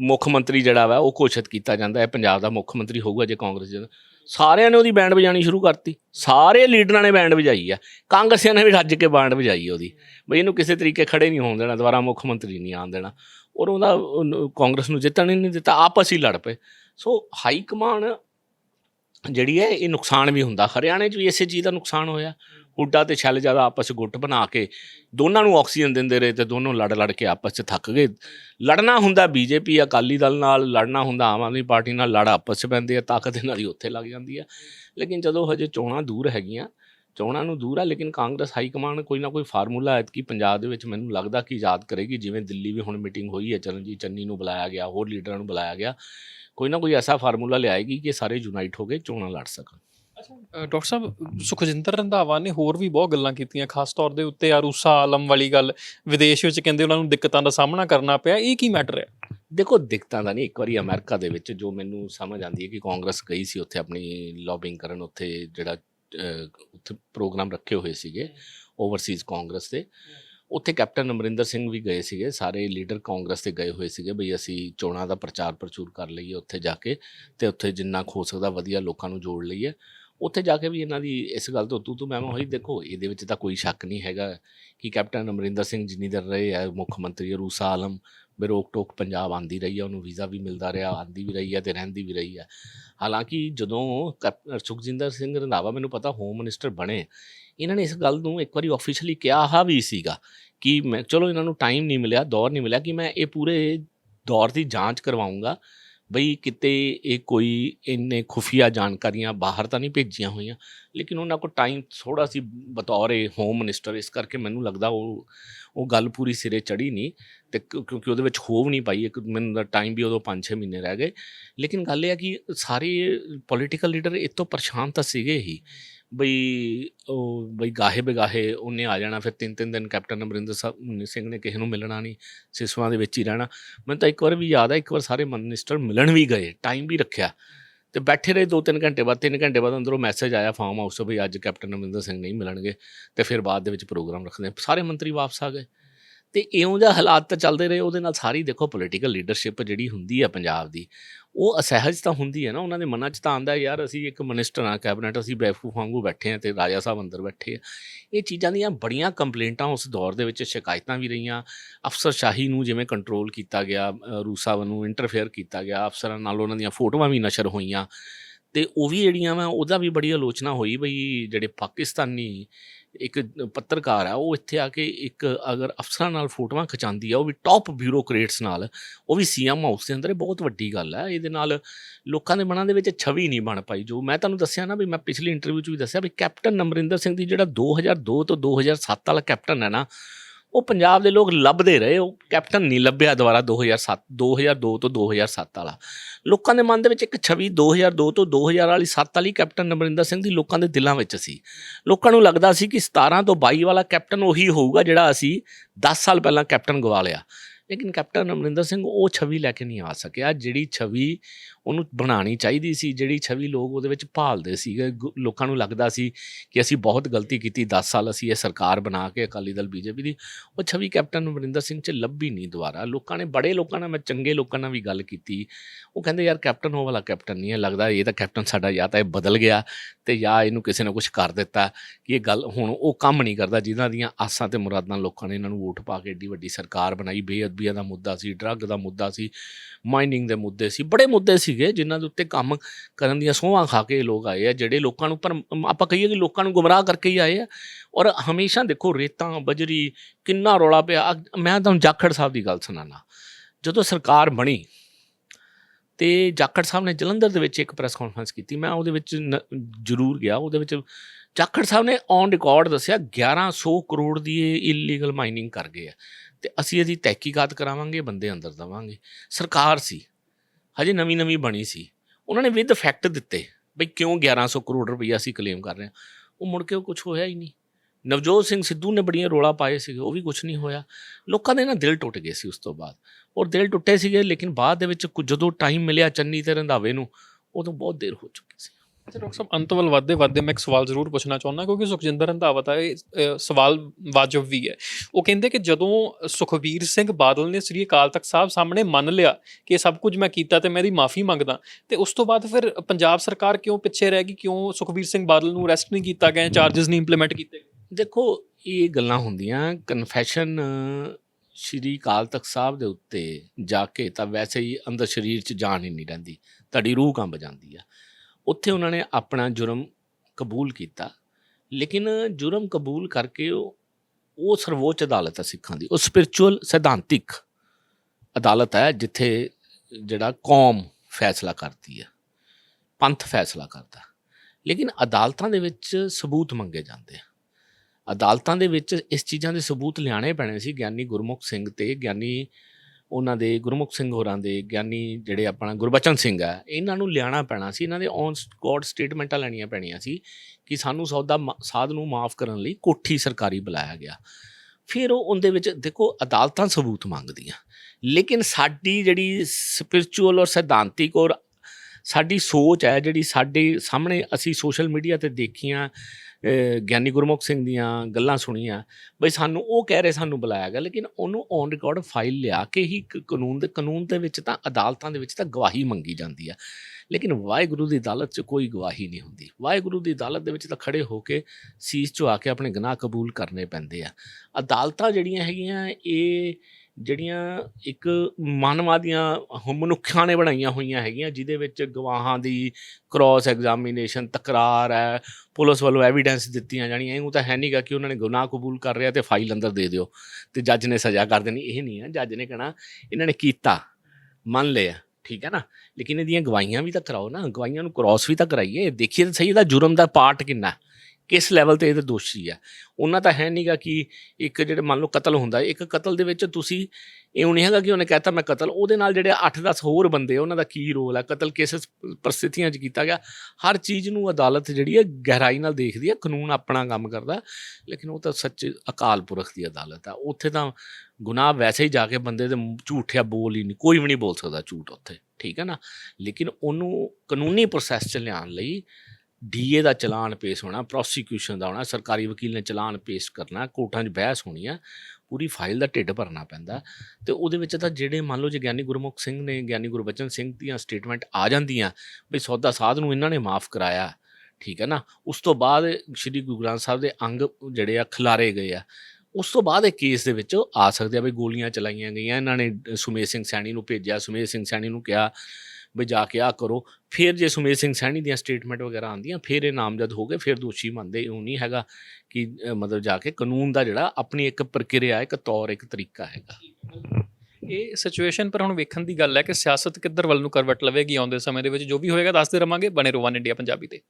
ਮੁੱਖ ਮੰਤਰੀ ਜਿਹੜਾ ਵਾ ਉਹ ਘੋਸ਼ਿਤ ਕੀਤਾ ਜਾਂਦਾ ਹੈ ਪੰਜਾਬ ਦਾ ਮੁੱਖ ਮੰਤਰੀ ਹੋਊਗਾ ਜੇ ਕਾਂਗਰਸ ਜਿੱਤ ਸਾਰਿਆਂ ਨੇ ਉਹਦੀ ਬੈਂਡ ਵਜਾਣੀ ਸ਼ੁਰੂ ਕਰਤੀ। ਸਾਰੇ ਲੀਡਰਾਂ ਨੇ ਬੈਂਡ ਵਜਾਈ ਆ। ਕਾਂਗਰਸੀਆਂ ਨੇ ਵੀ ਰੱਜ ਕੇ ਬੈਂਡ ਵਜਾਈ ਉਹਦੀ। ਬਈ ਇਹਨੂੰ ਕਿਸੇ ਤਰੀਕੇ ਖੜੇ ਨਹੀਂ ਹੋਣ ਦੇਣਾ, ਦੁਬਾਰਾ ਮੁੱਖ ਮੰਤਰੀ ਨਹੀਂ ਆਉਣ ਦੇਣਾ। ਔਰ ਉਹਦਾ ਕਾਂਗਰਸ ਨੂੰ ਜਿੱਤਣ ਹੀ ਨਹੀਂ ਦਿੱਤਾ ਆਪਸ ਹੀ ਲੜ ਪਏ। ਸੋ ਹਾਈ ਕਮਾਂਡ ਜਿਹੜੀ ਹੈ, ਇਹ ਨੁਕਸਾਨ ਵੀ ਹੁੰਦਾ। ਹਰਿਆਣੇ 'ਚ ਵੀ ਇਸੇ ਚੀਜ਼ ਦਾ ਨੁਕਸਾਨ ਹੋਇਆ। ਹੁੱਡਾ ਤੇ ਛੱਲ ਜ਼ਿਆਦਾ ਆਪਸ 'ਚ ਗੁੱਟ ਬਣਾ ਕੇ ਦੋਨਾਂ ਨੂੰ ਆਕਸੀਜਨ ਦਿੰਦੇ ਰਹੇ ਤੇ ਦੋਨੋਂ ਲੜ ਲੜ ਕੇ ਆਪਸ 'ਚ ਥੱਕ ਗਏ। ਲੜਨਾ ਹੁੰਦਾ ਬੀਜੇਪੀ ਅਕਾਲੀ ਦਲ ਨਾਲ, ਲੜਨਾ ਹੁੰਦਾ ਆਮ ਆਦਮੀ ਪਾਰਟੀ ਨਾਲ, ਲੜ ਆਪਸ 'ਚ ਪੈਂਦੇ ਆ, ਤਾਕਤ ਇਹਨਾਂ ਦੀ ਉੱਥੇ ਲੱਗ ਜਾਂਦੀ ਆ। ਲੇਕਿਨ ਜਦੋਂ ਹਜੇ ਚੋਣਾਂ ਦੂਰ ਹੈਗੀਆਂ, ਚੋਣਾਂ ਨੂੰ ਦੂਰ ਆ, ਲੇਕਿਨ ਕਾਂਗਰਸ ਹਾਈ ਕਮਾਂਡ ਕੋਈ ਨਾ ਕੋਈ ਫਾਰਮੂਲਾ ਐਤਕੀ ਪੰਜਾਬ ਦੇ ਵਿੱਚ ਮੈਨੂੰ ਲੱਗਦਾ ਕਿ ਯਾਦ ਕਰੇਗੀ, ਜਿਵੇਂ ਦਿੱਲੀ ਵੀ ਹੁਣ ਮੀਟਿੰਗ ਹੋਈ ਹੈ, ਚਰਨਜੀਤ ਚੰਨੀ ਨੂੰ ਬੁਲਾਇਆ ਗਿਆ, ਹੋਰ ਲੀਡਰਾਂ ਨੂੰ ਬੁਲਾਇਆ ਗਿਆ। ਕੋਈ ਨਾ ਕੋਈ ਐਸਾ ਫਾਰਮੂਲਾ ਲਿਆਏਗੀ ਕਿ ਸਾਰੇ ਯੂਨਾਈਟ ਹੋ ਕੇ ਚੋਣਾਂ ਲੜ ਸਕਣ। ਡਾਕਟਰ ਸਾਹਿਬ, ਸੁਖਜਿੰਦਰ ਰੰਧਾਵਾ ਨੇ ਹੋਰ ਵੀ ਬਹੁਤ ਗੱਲਾਂ ਕੀਤੀਆਂ, ਖਾਸ ਤੌਰ ਦੇ ਉੱਤੇ ਆਰੂਸਾ ਆਲਮ ਵਾਲੀ ਗੱਲ, ਵਿਦੇਸ਼ ਵਿੱਚ ਕਹਿੰਦੇ ਉਹਨਾਂ ਨੂੰ ਦਿੱਕਤਾਂ ਦਾ ਸਾਹਮਣਾ ਕਰਨਾ ਪਿਆ, ਇਹ ਕੀ ਮੈਟਰ ਹੈ? ਦੇਖੋ, ਦਿੱਕਤਾਂ ਦਾ ਨਹੀਂ, ਇੱਕ ਵਾਰੀ ਅਮਰੀਕਾ ਦੇ ਵਿੱਚ ਜੋ ਮੈਨੂੰ ਸਮਝ ਆਉਂਦੀ ਹੈ ਕਿ ਕਾਂਗਰਸ ਗਈ ਸੀ ਉੱਥੇ ਆਪਣੀ ਲੌਬਿੰਗ ਕਰਨ, ਉੱਥੇ ਜਿਹੜਾ ਉੱਥੇ ਪ੍ਰੋਗਰਾਮ ਰੱਖੇ ਹੋਏ ਸੀਗੇ ਓਵਰਸੀਜ਼ ਕਾਂਗਰਸ ਦੇ, ਉੱਥੇ ਕੈਪਟਨ ਅਮਰਿੰਦਰ ਸਿੰਘ ਵੀ ਗਏ ਸੀਗੇ, ਸਾਰੇ ਲੀਡਰ ਕਾਂਗਰਸ ਦੇ ਗਏ ਹੋਏ ਸੀਗੇ, ਬਈ ਅਸੀਂ ਚੋਣਾਂ ਦਾ ਪ੍ਰਚਾਰ ਪ੍ਰਚੂਰ ਕਰ ਲਈਏ ਉੱਥੇ ਜਾ ਕੇ, ਤੇ ਉੱਥੇ ਜਿੰਨਾ ਕੁ ਹੋ ਸਕਦਾ ਵਧੀਆ ਲੋਕਾਂ ਨੂੰ ਜੋੜ ਲਈਏ। ਉੱਥੇ ਜਾ ਕੇ ਵੀ ਇਹਨਾਂ ਦੀ ਇਸ ਗੱਲ ਤੋਂ ਤੂੰ ਤੂੰ ਮੈਂ ਮੈਂ ਹੋਈ ਦੇਖੋ, ਇਹਦੇ ਵਿੱਚ ਤਾਂ ਕੋਈ ਸ਼ੱਕ ਨਹੀਂ ਹੈਗਾ ਕਿ ਕੈਪਟਨ ਅਮਰਿੰਦਰ ਸਿੰਘ ਜਿੰਨੀ ਦੇਰ ਰਹੇ ਆ, ਮੁੱਖ ਮੰਤਰੀ ਰੂਸਾ ਆਲਮ ਬੇਰੋਕ ਟੋਕ ਪੰਜਾਬ ਆਂਦੀ ਰਹੀ ਆ, ਉਹਨੂੰ ਵੀਜ਼ਾ ਵੀ ਮਿਲਦਾ ਰਿਹਾ, ਆਂਦੀ ਵੀ ਰਹੀ ਆ ਤੇ ਰਹਿੰਦੀ ਵੀ ਰਹੀ ਆ। ਹਾਲਾਂਕਿ ਜਦੋਂ ਕੈਪ- ਸੁਖਜਿੰਦਰ ਸਿੰਘ ਰੰਧਾਵਾ ਮੈਨੂੰ ਪਤਾ ਹੋਮ ਮਿਨਿਸਟਰ ਬਣੇ, ਇਹਨਾਂ ਨੇ ਇਸ ਗੱਲ ਨੂੰ ਇੱਕ ਵਾਰੀ ਆਫੀਸ਼ੀਅਲੀ ਕਿਹਾ ਹਾ ਵੀ ਸੀਗਾ ਕਿ ਮੈਂ, ਚਲੋ, ਇਹਨਾਂ ਨੂੰ ਟਾਈਮ ਨਹੀਂ ਮਿਲਿਆ, ਦੌਰ ਨਹੀਂ ਮਿਲਿਆ, ਕਿ ਮੈਂ ਇਹ ਪੂਰੇ ਦੌਰ ਦੀ ਜਾਂਚ ਕਰਵਾਉਂਗਾ ਬਈ ਕਿਤੇ ਇਹ ਕੋਈ ਇੰਨੇ ਖੁਫੀਆ ਜਾਣਕਾਰੀਆਂ ਬਾਹਰ ਤਾਂ ਨਹੀਂ ਭੇਜੀਆਂ ਹੋਈਆਂ, ਲੇਕਿਨ ਉਹਨਾਂ ਕੋਲ ਟਾਈਮ ਥੋੜਾ ਸੀ ਬਤੌਰ ਹੋਮ ਮਿਨਿਸਟਰ ਇਸ ਕਰਕੇ ਮੈਨੂੰ ਲੱਗਦਾ ਉਹ ਉਹ ਗੱਲ ਪੂਰੀ ਸਿਰੇ ਚੜੀ ਨਹੀਂ ਤੇ ਕਿਉਂਕਿ ਉਹਦੇ ਵਿੱਚ ਹੋਵ ਨਹੀਂ ਪਾਈ, ਇੱਕ ਮੈਨੂੰ ਦਾ ਟਾਈਮ ਵੀ ਉਦੋਂ 5-6 ਮਹੀਨੇ ਰਹਿ ਗਏ। ਲੇਕਿਨ ਗੱਲ ਇਹ ਹੈ ਕਿ ਸਾਰੇ ਪੋਲੀਟੀਕਲ ਲੀਡਰ ਇਹ ਤੋਂ ਪਰੇਸ਼ਾਨ ਤਾਂ ਸੀਗੇ ਹੀ। ਬਈ ਉਹ ਬਈ ਗਾਹੇ ਬਗਾਹੇ ਉਹਨੇ ਆ ਜਾਣਾ, ਫਿਰ ਤਿੰਨ ਤਿੰਨ ਦਿਨ ਕੈਪਟਨ ਅਮਰਿੰਦਰ ਸਾਹਿਬ ਸਿੰਘ ਨੇ ਕਿਸੇ ਨੂੰ ਮਿਲਣਾ ਨਹੀਂ, ਸਿਸਵਾਂ ਦੇ ਵਿੱਚ ਹੀ ਰਹਿਣਾ। ਮੈਨੂੰ ਤਾਂ ਇੱਕ ਵਾਰ ਵੀ ਯਾਦ ਆ, ਇੱਕ ਵਾਰ ਸਾਰੇ ਮਿਨਿਸਟਰ ਮਿਲਣ ਵੀ ਗਏ ਟਾਈਮ ਵੀ ਰੱਖਿਆ। ਤੇ ਬੈਠੇ ਰਹੇ 2-3 ਘੰਟੇ ਬਾਅਦ 3 ਘੰਟੇ ਬਾਅਦ ਅੰਦਰੋਂ ਮੈਸੇਜ ਆਇਆ ਫਾਰਮ ਹਾਊਸ ਤੋਂ ਵੀ ਅੱਜ ਕੈਪਟਨ ਅਮਰਿੰਦਰ ਸਿੰਘ ਨਹੀਂ ਮਿਲਣਗੇ, ਤੇ ਫਿਰ ਬਾਅਦ ਦੇ ਵਿੱਚ ਪ੍ਰੋਗਰਾਮ ਰੱਖਦੇ ਆ। ਸਾਰੇ ਮੰਤਰੀ ਵਾਪਸ ਆ ਗਏ। ਤੇ ਇਉਂ ਜਿਹਾ ਹਾਲਾਤ ਤਾਂ ਚੱਲਦੇ ਰਹੇ, ਉਹਦੇ ਨਾਲ ਸਾਰੀ ਦੇਖੋ ਪੋਲੀਟੀਕਲ ਲੀਡਰਸ਼ਿਪ ਜਿਹੜੀ ਹੁੰਦੀ ਹੈ ਪੰਜਾਬ ਦੀ। ਉਹ ਅਸਹਿਜ ਤਾਂ ਹੁੰਦੀ ਹੈ ਨਾ, ਉਹਨਾਂ ਦੇ ਮਨਾਂ 'ਚ ਤਾਂ ਆਂਦਾ ਯਾਰ ਅਸੀਂ ਇੱਕ ਮਿਨਿਸਟਰ ਆ ਕੈਬਨਿਟ, ਅਸੀਂ ਬੈਫੂ ਵਾਂਗੂ ਬੈਠੇ ਆ ਤੇ ਰਾਜਾ ਸਾਹਿਬ ਅੰਦਰ ਬੈਠੇ ਆ ਇਹ ਚੀਜ਼ਾਂ ਦੀਆਂ ਬੜੀਆਂ ਕੰਪਲੇਂਟਾਂ ਉਸ ਦੌਰ ਦੇ ਵਿੱਚ ਸ਼ਿਕਾਇਤਾਂ ਵੀ ਰਹੀਆਂ। ਅਫਸਰਸ਼ਾਹੀ ਨੂੰ ਜਿਵੇਂ ਕੰਟਰੋਲ ਕੀਤਾ ਗਿਆ ਰੂਸਾ ਨੂੰ ਇੰਟਰਫੇਅਰ ਕੀਤਾ ਗਿਆ, ਅਫਸਰਾਂ ਨਾਲ ਉਹਨਾਂ ਦੀਆਂ ਫੋਟੋਆਂ ਵੀ ਨਸ਼ਰ ਹੋਈਆਂ। ਤੇ ਉਹ ਵੀ ਜਿਹੜੀਆਂ ਵਾ, ਉਹਦਾ ਵੀ ਬੜੀ ਆਲੋਚਨਾ ਹੋਈ ਬਈ ਜਿਹੜੇ ਪਾਕਿਸਤਾਨੀ ਇੱਕ ਪੱਤਰਕਾਰ ਆ, ਉਹ ਇੱਥੇ ਆ ਕੇ ਇੱਕ ਅਗਰ ਅਫਸਰਾਂ ਨਾਲ ਫੋਟੋਆਂ ਖਿਚਾਉਂਦੀ ਆ, ਉਹ ਵੀ ਟੌਪ ਬਿਊਰੋਕਰੇਟਸ ਨਾਲ, ਉਹ ਵੀ ਸੀਐਮ ਹਾਊਸ ਦੇ ਅੰਦਰ, ਇਹ ਬਹੁਤ ਵੱਡੀ ਗੱਲ ਹੈ ਇਹਦੇ ਨਾਲ ਲੋਕਾਂ ਦੇ ਮਨਾਂ ਦੇ ਵਿੱਚ ਛਵੀ ਨਹੀਂ ਬਣ ਪਾਈ, ਜੋ ਮੈਂ ਤੁਹਾਨੂੰ ਦੱਸਿਆ ਨਾ ਵੀ ਮੈਂ ਪਿਛਲੀ ਇੰਟਰਵਿਊ 'ਚ ਵੀ ਦੱਸਿਆ ਵੀ ਕੈਪਟਨ ਅਮਰਿੰਦਰ ਸਿੰਘ ਦੀ ਜਿਹੜਾ 2002 ਤੋਂ 2007 ਵਾਲਾ ਕੈਪਟਨ ਹੈ ਨਾ ਉਹ ਪੰਜਾਬ ਦੇ ਲੋਕ ਲੱਭਦੇ ਰਹੇ, ਉਹ ਕੈਪਟਨ ਨਹੀਂ ਲੱਭਿਆ ਦੁਬਾਰਾ 2007 2002 ਤੋਂ 2007 ਵਾਲਾ। ਲੋਕਾਂ ਦੇ ਮਨ ਦੇ ਵਿੱਚ ਇੱਕ ਛਵੀ 2002 ਤੋਂ 2000 ਵਾਲੀ 7 ਵਾਲੀ ਕੈਪਟਨ ਅਮਰਿੰਦਰ ਸਿੰਘ ਦੀ ਲੋਕਾਂ ਦੇ ਦਿਲਾਂ ਵਿੱਚ ਸੀ। ਲੋਕਾਂ ਨੂੰ ਲੱਗਦਾ ਸੀ ਕਿ 17 ਤੋਂ 22 ਵਾਲਾ ਕੈਪਟਨ ਉਹੀ ਹੋਊਗਾ ਜਿਹੜਾ ਅਸੀਂ 10 ਸਾਲ ਪਹਿਲਾਂ ਕੈਪਟਨ ਗਵਾ ਲਿਆ। ਲੇਕਿਨ ਕੈਪਟਨ ਅਮਰਿੰਦਰ ਸਿੰਘ ਉਹ ਛਵੀ ਲੈ ਕੇ ਨਹੀਂ ਆ ਸਕਿਆ, ਜਿਹੜੀ ਛਵੀ ਉਹਨੂੰ ਬਣਾਉਣੀ ਚਾਹੀਦੀ ਸੀ, ਜਿਹੜੀ ਛਵੀ ਲੋਕ ਉਹਦੇ ਵਿੱਚ ਭਾਲਦੇ ਸੀਗੇ। ਗੁ- ਲੋਕਾਂ ਨੂੰ ਲੱਗਦਾ ਸੀ ਕਿ ਅਸੀਂ ਬਹੁਤ ਗਲਤੀ ਕੀਤੀ 10 ਸਾਲ ਅਸੀਂ ਇਹ ਸਰਕਾਰ ਬਣਾ ਕੇ ਅਕਾਲੀ ਦਲ ਬੀਜੇਪੀ ਦੀ। ਉਹ ਛਵੀ ਕੈਪਟਨ ਅਮਰਿੰਦਰ ਸਿੰਘ 'ਚ ਲੱਭੀ ਨਹੀਂ ਦੁਬਾਰਾ। ਲੋਕਾਂ ਨੇ, ਬੜੇ ਲੋਕਾਂ ਨਾਲ, ਮੈਂ ਚੰਗੇ ਲੋਕਾਂ ਨਾਲ ਵੀ ਗੱਲ ਕੀਤੀ। ਉਹ ਕਹਿੰਦੇ, ਯਾਰ ਕੈਪਟਨ ਉਹ ਵਾਲਾ ਕੈਪਟਨ ਨਹੀਂ ਹੈ। ਲੱਗਦਾ ਇਹ ਤਾਂ ਕੈਪਟਨ ਸਾਡਾ ਜਾਂ ਤਾਂ ਇਹ ਬਦਲ ਗਿਆ ਤੇ ਜਾਂ ਇਹਨੂੰ ਕਿਸੇ ਨੇ ਕੁਝ ਕਰ ਦਿੱਤਾ। ਕਿ ਇਹ ਗੱਲ ਹੁਣ ਉਹ ਕੰਮ ਨਹੀਂ ਕਰਦਾ, ਜਿਨ੍ਹਾਂ ਦੀਆਂ ਆਸਾਂ ਤੇ ਮੁਰਾਦਾਂ ਲੋਕਾਂ ਨੇ ਇਹਨਾਂ ਨੂੰ ਵੋਟ ਪਾ ਕੇ ਏਡੀ ਵੱਡੀ ਸਰਕਾਰ ਬਣਾਈ। ਬੇਅਦਬੀਆਂ ਦਾ ਮੁੱਦਾ ਸੀ, ਡਰੱਗ ਦਾ ਮੁੱਦਾ ਸੀ, ਮਾਈਨਿੰਗ ਦੇ ਮੁੱਦੇ ਸੀ, ਬੜੇ ਮੁੱਦੇ ਸੀ। ਸੀਗੇ, ਜਿਨ੍ਹਾਂ ਦੇ ਉੱਤੇ ਕੰਮ ਕਰਨ ਦੀਆਂ ਸੋਹਾਂ ਖਾ ਕੇ ਲੋਕ ਆਏ ਆ, ਜਿਹੜੇ ਲੋਕਾਂ ਨੂੰ ਪਰ ਆਪਾਂ ਕਹੀਏ ਕਿ ਲੋਕਾਂ ਨੂੰ ਗੁੰਮਰਾਹ ਕਰਕੇ ਹੀ ਆਏ ਆ। ਔਰ ਹਮੇਸ਼ਾ ਦੇਖੋ, ਰੇਤਾਂ, ਬਜਰੀ ਕਿੰਨਾ ਰੌਲਾ ਪਿਆ। ਮੈਂ ਤੁਹਾਨੂੰ ਜਾਖੜ ਸਾਹਿਬ ਦੀ ਗੱਲ ਸੁਣਾਣਾ ਜਦੋਂ ਸਰਕਾਰ ਬਣੀ ਤੇ ਜਾਖੜ ਸਾਹਿਬ ਨੇ ਜਲੰਧਰ ਦੇ ਵਿੱਚ ਇੱਕ ਪ੍ਰੈਸ ਕਾਨਫਰੰਸ ਕੀਤੀ, ਮੈਂ ਉਹਦੇ ਵਿੱਚ ਜ਼ਰੂਰ ਗਿਆ। ਉਹਦੇ ਵਿੱਚ ਜਾਖੜ ਸਾਹਿਬ ਨੇ ਔਨ ਰਿਕਾਰਡ ਦੱਸਿਆ 1100 ਕਰੋੜ ਦੀ ਇਹ ਇਲੀਗਲ ਮਾਈਨਿੰਗ ਕਰ ਗਏ ਆ। ਤੇ ਅਸੀਂ ਇਹਦੀ ਤਹਿਕੀਕਾਤ ਕਰਾਵਾਂਗੇ, ਬੰਦੇ ਅੰਦਰ ਦਵਾਂਗੇ। ਸਰਕਾਰ ਸੀ। ਹਜੇ ਨਵੀਂ ਨਵੀਂ ਬਣੀ ਸੀ। ਉਹਨਾਂ ਨੇ ਵਿਦ ਫੈਕਟ ਦਿੱਤੇ ਬਈ ਕਿਉਂ 1100 ਕਰੋੜ ਰੁਪਈਆ ਅਸੀਂ ਕਲੇਮ ਕਰ ਰਹੇ ਹਾਂ। ਉਹ ਮੁੜ ਕੇ ਉਹ ਕੁਝ ਹੋਇਆ ਹੀ ਨਹੀਂ। ਨਵਜੋਤ ਸਿੰਘ ਸਿੱਧੂ ਨੇ ਬੜੀਆਂ ਰੋਲਾ ਪਾਏ ਸੀਗੇ, ਉਹ ਵੀ ਕੁਝ ਨਹੀਂ ਹੋਇਆ। ਲੋਕਾਂ ਦੇ ਨਾ ਦਿਲ ਟੁੱਟ ਗਏ ਸੀ ਉਸ ਤੋਂ ਬਾਅਦ। ਔਰ ਦਿਲ ਟੁੱਟੇ ਸੀਗੇ, ਲੇਕਿਨ ਬਾਅਦ ਦੇ ਵਿੱਚ ਕੁ- ਜਦੋਂ ਟਾਈਮ ਮਿਲਿਆ ਚੰਨੀ ਤੇ ਰੰਧਾਵੇ ਨੂੰ, ਉਦੋਂ ਬਹੁਤ ਦੇਰ ਹੋ ਚੁੱਕੀ ਸੀ। ਡਾਕਟਰ ਸਾਹਿਬ ਅੰਤ ਵੱਲ ਵੱਧਦੇ ਵੱਧਦੇ ਮੈਂ ਇੱਕ ਸਵਾਲ ਜ਼ਰੂਰ ਪੁੱਛਣਾ ਚਾਹੁੰਦਾ ਕਿਉਂਕਿ ਸੁਖਜਿੰਦਰ ਰੰਧਾਵਾ ਦਾ ਇਹ ਅ, ਸਵਾਲ ਵਾਜਬ ਵੀ ਹੈ। ਉਹ ਕਹਿੰਦੇ ਕਿ ਜਦੋਂ ਸੁਖਬੀਰ ਸਿੰਘ ਬਾਦਲ ਨੇ ਸ੍ਰੀ ਅਕਾਲ ਤਖਤ ਸਾਹਿਬ ਸਾਹਮਣੇ ਮੰਨ ਲਿਆ ਕਿ ਇਹ ਸਭ ਕੁਝ ਮੈਂ ਕੀਤਾ ਤੇ ਮੈਂ ਇਹਦੀ ਮਾਫੀ ਮੰਗਦਾ ਤੇ ਉਸ ਤੋਂ ਬਾਅਦ ਫਿਰ ਪੰਜਾਬ ਸਰਕਾਰ ਕਿਉਂ ਪਿੱਛੇ ਰਹਿ ਗਈ? ਕਿਉਂ ਸੁਖਬੀਰ ਸਿੰਘ ਬਾਦਲ ਨੂੰ ਅਰੈਸਟ ਨਹੀਂ ਕੀਤਾ ਗਿਆ ਚਾਰजेस ਨਹੀਂ ਇੰਪਲੀਮੈਂਟ ਕੀਤੇ ਗਏ? ਦੇਖੋ ਇਹ ਗੱਲਾਂ ਹੁੰਦੀਆਂ ਕਨਫੈਸ਼ਨ ਸ਼੍ਰੀ ਅਕਾਲ ਤਖਤ ਸਾਹਿਬ ਦੇ ਉੱਤੇ ਜਾ ਕੇ ਤਾਂ ਵੈਸੇ ਹੀ ਅੰਦਰ ਸਰੀਰ 'ਚ ਜਾਨ ਹੀ ਨਹੀਂ ਰਹਿੰਦੀ ਤੁਹਾਡੀ ਰੂਹ ਕੰਬ ਜਾਂਦੀ ਆ। ਉੱਥੇ ਉਹਨਾਂ ਨੇ ਆਪਣਾ ਜੁਰਮ ਕਬੂਲ ਕੀਤਾ। ਲੇਕਿਨ ਜੁਰਮ ਕਬੂਲ ਕਰਕੇ ਉਹ ਉਹ ਸਰਵੋੱਚ ਅਦਾਲਤ ਹੈ ਸਿੱਖਾਂ ਦੀ। ਉਹ ਸਪਿਰਚੁਅਲ ਸਿਧਾਂਤਿਕ ਅਦਾਲਤ ਹੈ ਜਿੱਥੇ ਜਿਹੜਾ ਕੌਮ ਫੈਸਲਾ ਕਰਦੀ ਹੈ ਪੰਥ ਫੈਸਲਾ ਕਰਦਾ। ਲੇਕਿਨ ਅਦਾਲਤਾਂ ਦੇ ਵਿੱਚ ਸਬੂਤ ਮੰਗੇ ਜਾਂਦੇ ਆ। ਅਦਾਲਤਾਂ ਦੇ ਵਿੱਚ ਇਸ ਚੀਜ਼ਾਂ ਦੇ ਸਬੂਤ ਲਿਆਣੇ ਪੈਣੇ ਸੀ ਗਿਆਨੀ ਗੁਰਮੁਖ ਸਿੰਘ ਤੇ ਗਿਆਨੀ ਉਹਨਾਂ ਦੇ ਗੁਰਮੁਖ ਸਿੰਘ ਹੋਰਾਂ ਦੇ ਗਿਆਨੀ ਜਿਹੜੇ ਆਪਣਾ ਗੁਰਬਚਨ ਸਿੰਘ ਆ, ਇਹਨਾਂ ਨੂੰ ਲਿਆਣਾ ਪੈਣਾ ਸੀ, ਇਹਨਾਂ ਦੇ ਔਨ ਗੋਡ ਸਟੇਟਮੈਂਟਾਂ ਲੈਣੀਆਂ ਪੈਣੀਆਂ ਸੀ ਕਿ ਸਾਨੂੰ ਸੌਦਾ ਮਾ- ਸਾਧ ਨੂੰ ਮਾਫ ਕਰਨ ਲਈ ਕੋਠੀ ਸਰਕਾਰੀ ਬੁਲਾਇਆ ਗਿਆ। ਫਿਰ ਉਹ ਉਹਦੇ ਵਿੱਚ ਦੇਖੋ ਅਦਾਲਤਾਂ ਸਬੂਤ ਮੰਗਦੀਆਂ, ਲੇਕਿਨ ਸਾਡੀ ਜਿਹੜੀ ਸਪਿਰਚੁਅਲ ਔਰ ਸਿਧਾਂਤਿਕ ਔਰ ਸਾਡੀ ਸੋਚ ਹੈ, ਜਿਹੜੀ ਸਾਡੇ ਸਾਹਮਣੇ ਅਸੀਂ ਸੋਸ਼ਲ ਮੀਡੀਆ ਤੇ ਦੇਖੀਆਂ ਗਿਆਨੀ ਗੁਰਮੁਖ ਸਿੰਘ ਦੀਆਂ ਗੱਲਾਂ ਸੁਣੀਆਂ। ਬਈ ਸਾਨੂੰ ਉਹ ਕਹਿ ਰਹੇ, ਸਾਨੂੰ ਬੁਲਾਇਆ ਗਿਆ, ਲੇਕਿਨ ਉਹਨੂੰ ਔਨ ਰਿਕਾਰਡ ਫਾਈਲ ਲਿਆ ਕੇ ਹੀ ਕ- ਕਾਨੂੰਨ ਦੇ ਕਾਨੂੰਨ ਦੇ ਵਿੱਚ ਤਾਂ, ਅਦਾਲਤਾਂ ਦੇ ਵਿੱਚ ਤਾਂ ਗਵਾਹੀ ਮੰਗੀ ਜਾਂਦੀ ਆ। ਲੇਕਿਨ ਵਾਹਿਗੁਰੂ ਦੀ ਅਦਾਲਤ 'ਚ ਕੋਈ ਗਵਾਹੀ ਨਹੀਂ ਹੁੰਦੀ। ਵਾਹਿਗੁਰੂ ਦੀ ਅਦਾਲਤ ਦੇ ਵਿੱਚ ਤਾਂ ਖੜੇ ਹੋ ਕੇ ਸੀਸ ਝੁਆ ਕੇ ਆਪਣੇ ਗੁਨਾਹ ਕਬੂਲ ਕਰਨੇ ਪੈਂਦੇ ਆ। ਅਦਾਲਤਾਂ ਜਿਹੜੀਆਂ ਹੈਗੀਆਂ, ਇਹ ਜਿਹੜੀਆਂ ਇੱਕ ਮਾਨਵਾਂ ਦੀਆਂ ਹੁ- ਮਨੁੱਖਾਂ ਨੇ ਬਣਾਈਆਂ ਹੋਈਆਂ ਹੈਗੀਆਂ ਜਿਹਦੇ ਵਿੱਚ ਗਵਾਹਾਂ ਦੀ ਕ੍ਰਾਸ ਐਗਜ਼ਾਮੀਨੇਸ਼ਨ ਤਕਰਾਰ ਹੈ ਪੁਲਿਸ ਵੱਲੋਂ ਐਵੀਡੈਂਸ ਦਿੱਤੀਆਂ ਜਾਣੀਆਂ ਇਹ ਤਾਂ ਹੈ ਨਹੀਂਗਾ ਕਿ ਉਹਨਾਂ ਨੇ ਗੁਨਾਹ ਕਬੂਲ ਕਰ ਰਿਹਾ ਤੇ ਫਾਈਲ ਅੰਦਰ ਦੇ ਦਿਓ ਤੇ ਜੱਜ ਨੇ ਸਜ਼ਾ ਕਰ ਦੇਣੀ ਇਹ ਨਹੀਂ ਹੈ ਜੱਜ ਨੇ ਕਹਿਣਾ ਇਹਨਾਂ ਨੇ ਕੀਤਾ ਮੰਨ ਲਿਆ ਠੀਕ ਹੈ ਨਾ ਲੇਕਿਨ ਇਹਦੀਆਂ ਗਵਾਹੀਆਂ ਵੀ ਤਾਂ ਕਰਾਓ ਨਾ ਗਵਾਹੀਆਂ ਨੂੰ ਕ੍ਰਾਸ ਵੀ ਤਾਂ ਕਰਾਈਏ ਦੇਖੀਏ ਤਾਂ ਸਹੀ ਇਹਦਾ ਜੁਰਮ ਦਾ ਪਾਰਟ ਕਿੰਨਾ ਹੈ, ਕਿਸ ਲੈਵਲ ਤੇ ਇਹਦੇ ਦੋਸ਼ੀ ਹੈ ਉਹਨਾਂ ਤਾਂ ਹੈ ਨਹੀਂਗਾ ਕਿ ਇੱਕ ਜਿਹੜੇ ਮੰਨ ਲਓ ਕਤਲ ਹੁੰਦਾ, ਇੱਕ ਕਤਲ ਦੇ ਵਿੱਚ ਤੁਸੀਂ ਇਹ ਨਹੀਂ ਹੈਗਾ ਕਿ ਉਹਨੇ ਕਹਿਤਾ ਮੈਂ ਕਤਲ, ਉਹਦੇ ਨਾਲ ਜਿਹੜੇ 8-10 ਹੋਰ ਬੰਦੇ ਉਹਨਾਂ ਦਾ ਕੀ ਰੋਲ ਆ? ਕਤਲ ਕਿਸ ਪਰਿਸਥਿਤੀਆਂ 'ਚ ਕੀਤਾ ਗਿਆ? ਹਰ ਚੀਜ਼ ਨੂੰ ਅਦਾਲਤ ਜਿਹੜੀ ਹੈ ਗਹਿਰਾਈ ਨਾਲ ਦੇਖਦੀ ਹੈ ਕਾਨੂੰਨ ਆਪਣਾ ਕੰਮ ਕਰਦਾ, ਲੇਕਿਨ ਉਹ ਤਾਂ ਸੱਚ ਅਕਾਲ ਪੁਰਖ ਦੀ ਅਦਾਲਤ ਆ। ਉੱਥੇ ਤਾਂ ਗੁਨਾਹ ਵੈਸੇ ਹੀ ਜਾ ਕੇ ਬੰਦੇ ਦੇ ਮੂੰਹ ਝੂਠਿਆ ਬੋਲ ਹੀ ਨਹੀਂ ਕੋਈ ਵੀ ਨਹੀਂ ਬੋਲ ਸਕਦਾ ਝੂਠ ਉੱਥੇ, ਠੀਕ ਹੈ ਨਾ? ਲੇਕਿਨ ਉਹਨੂੰ ਕਾਨੂੰਨੀ ਪ੍ਰੋਸੈਸ ਚ ਲਿਆਉਣ ਲਈ ਡੀਏ ਦਾ ਚਲਾਨ ਪੇਸ਼ ਹੋਣਾ ਪ੍ਰੋਸੀਕਿਊਸ਼ਨ ਦਾ ਹੋਣਾ, ਸਰਕਾਰੀ ਵਕੀਲ ਨੇ ਚਲਾਨ ਪੇਸ਼ ਕਰਨਾ, ਕੋਰਟਾਂ 'ਚ ਬਹਿਸ ਹੋਣੀ ਆ, ਪੂਰੀ ਫਾਈਲ ਦਾ ਢਿੱਡ ਭਰਨਾ ਪੈਂਦਾ। ਤੇ ਉਹਦੇ ਵਿੱਚ ਤਾਂ ਜਿਹੜੇ ਮੰਨ ਲਓ ਜੇ ਗਿਆਨੀ ਗੁਰਮੁਖ ਸਿੰਘ ਨੇ, ਗਿਆਨੀ ਗੁਰਬਚਨ ਸਿੰਘ ਦੀਆਂ ਸਟੇਟਮੈਂਟ ਆ ਜਾਂਦੀਆਂ ਵੀ ਸੌਦਾ ਸਾਧ ਨੂੰ ਇਹਨਾਂ ਨੇ ਮਾਫ ਕਰਾਇਆ, ਠੀਕ ਹੈ ਨਾ? ਉਸ ਤੋਂ ਬਾਅਦ ਸ਼੍ਰੀ ਗੁਰੂ ਗ੍ਰੰਥ ਸਾਹਿਬ ਦੇ ਅੰਗ ਜਿਹੜੇ ਆ ਖਿਲਾਰੇ ਗਏ ਆ। ਉਸ ਤੋਂ ਬਾਅਦ ਇਹ ਕੇਸ ਦੇ ਵਿੱਚ ਆ ਸਕਦੇ ਆ ਵੀ ਗੋਲੀਆਂ ਚਲਾਈਆਂ ਗਈਆਂ, ਇਹਨਾਂ ਨੇ ਸੁਮੇਸ਼ ਸਿੰਘ ਸੈਣੀ ਨੂੰ ਭੇਜਿਆ ਸੁਮੇਸ਼ ਸਿੰਘ ਸੈਣੀ ਨੂੰ ਕਿਹਾ ਵੀ ਜਾ ਕੇ ਆ ਕਰੋ। ਫਿਰ ਜੇ ਸੁਮੇਧ ਸਿੰਘ ਸੈਣੀ ਦੀਆਂ ਸਟੇਟਮੈਂਟ ਵਗੈਰਾ ਆਉਂਦੀਆਂ, ਫਿਰ ਇਹ ਨਾਮਜ਼ਦ ਹੋ ਗਏ, ਫਿਰ ਦੋਸ਼ੀ ਮੰਨਦੇ ਉਹ ਨਹੀਂ ਹੈਗਾ ਕਿ ਮਤਲਬ ਜਾ ਕੇ ਕਾਨੂੰਨ ਦਾ ਜਿਹੜਾ ਆਪਣੀ ਇੱਕ ਪ੍ਰਕਿਰਿਆ, ਇੱਕ ਤੌਰ, ਇੱਕ ਤਰੀਕਾ ਹੈਗਾ। ਇਹ ਸਿਚੁਏਸ਼ਨ ਪਰ ਹੁਣ ਵੇਖਣ ਦੀ ਗੱਲ ਹੈ ਕਿ ਸਿਆਸਤ ਕਿੱਧਰ ਵੱਲ ਨੂੰ ਕਰਵਟ ਲਵੇਗੀ ਆਉਂਦੇ ਸਮੇਂ ਦੇ ਵਿੱਚ, ਜੋ ਵੀ ਹੋਏਗਾ ਦੱਸਦੇ ਰਵਾਂਗੇ, ਬਣੇ ਰੋਵਾਨ ਇੰਡੀਆ ਪੰਜਾਬੀ ਤੇ।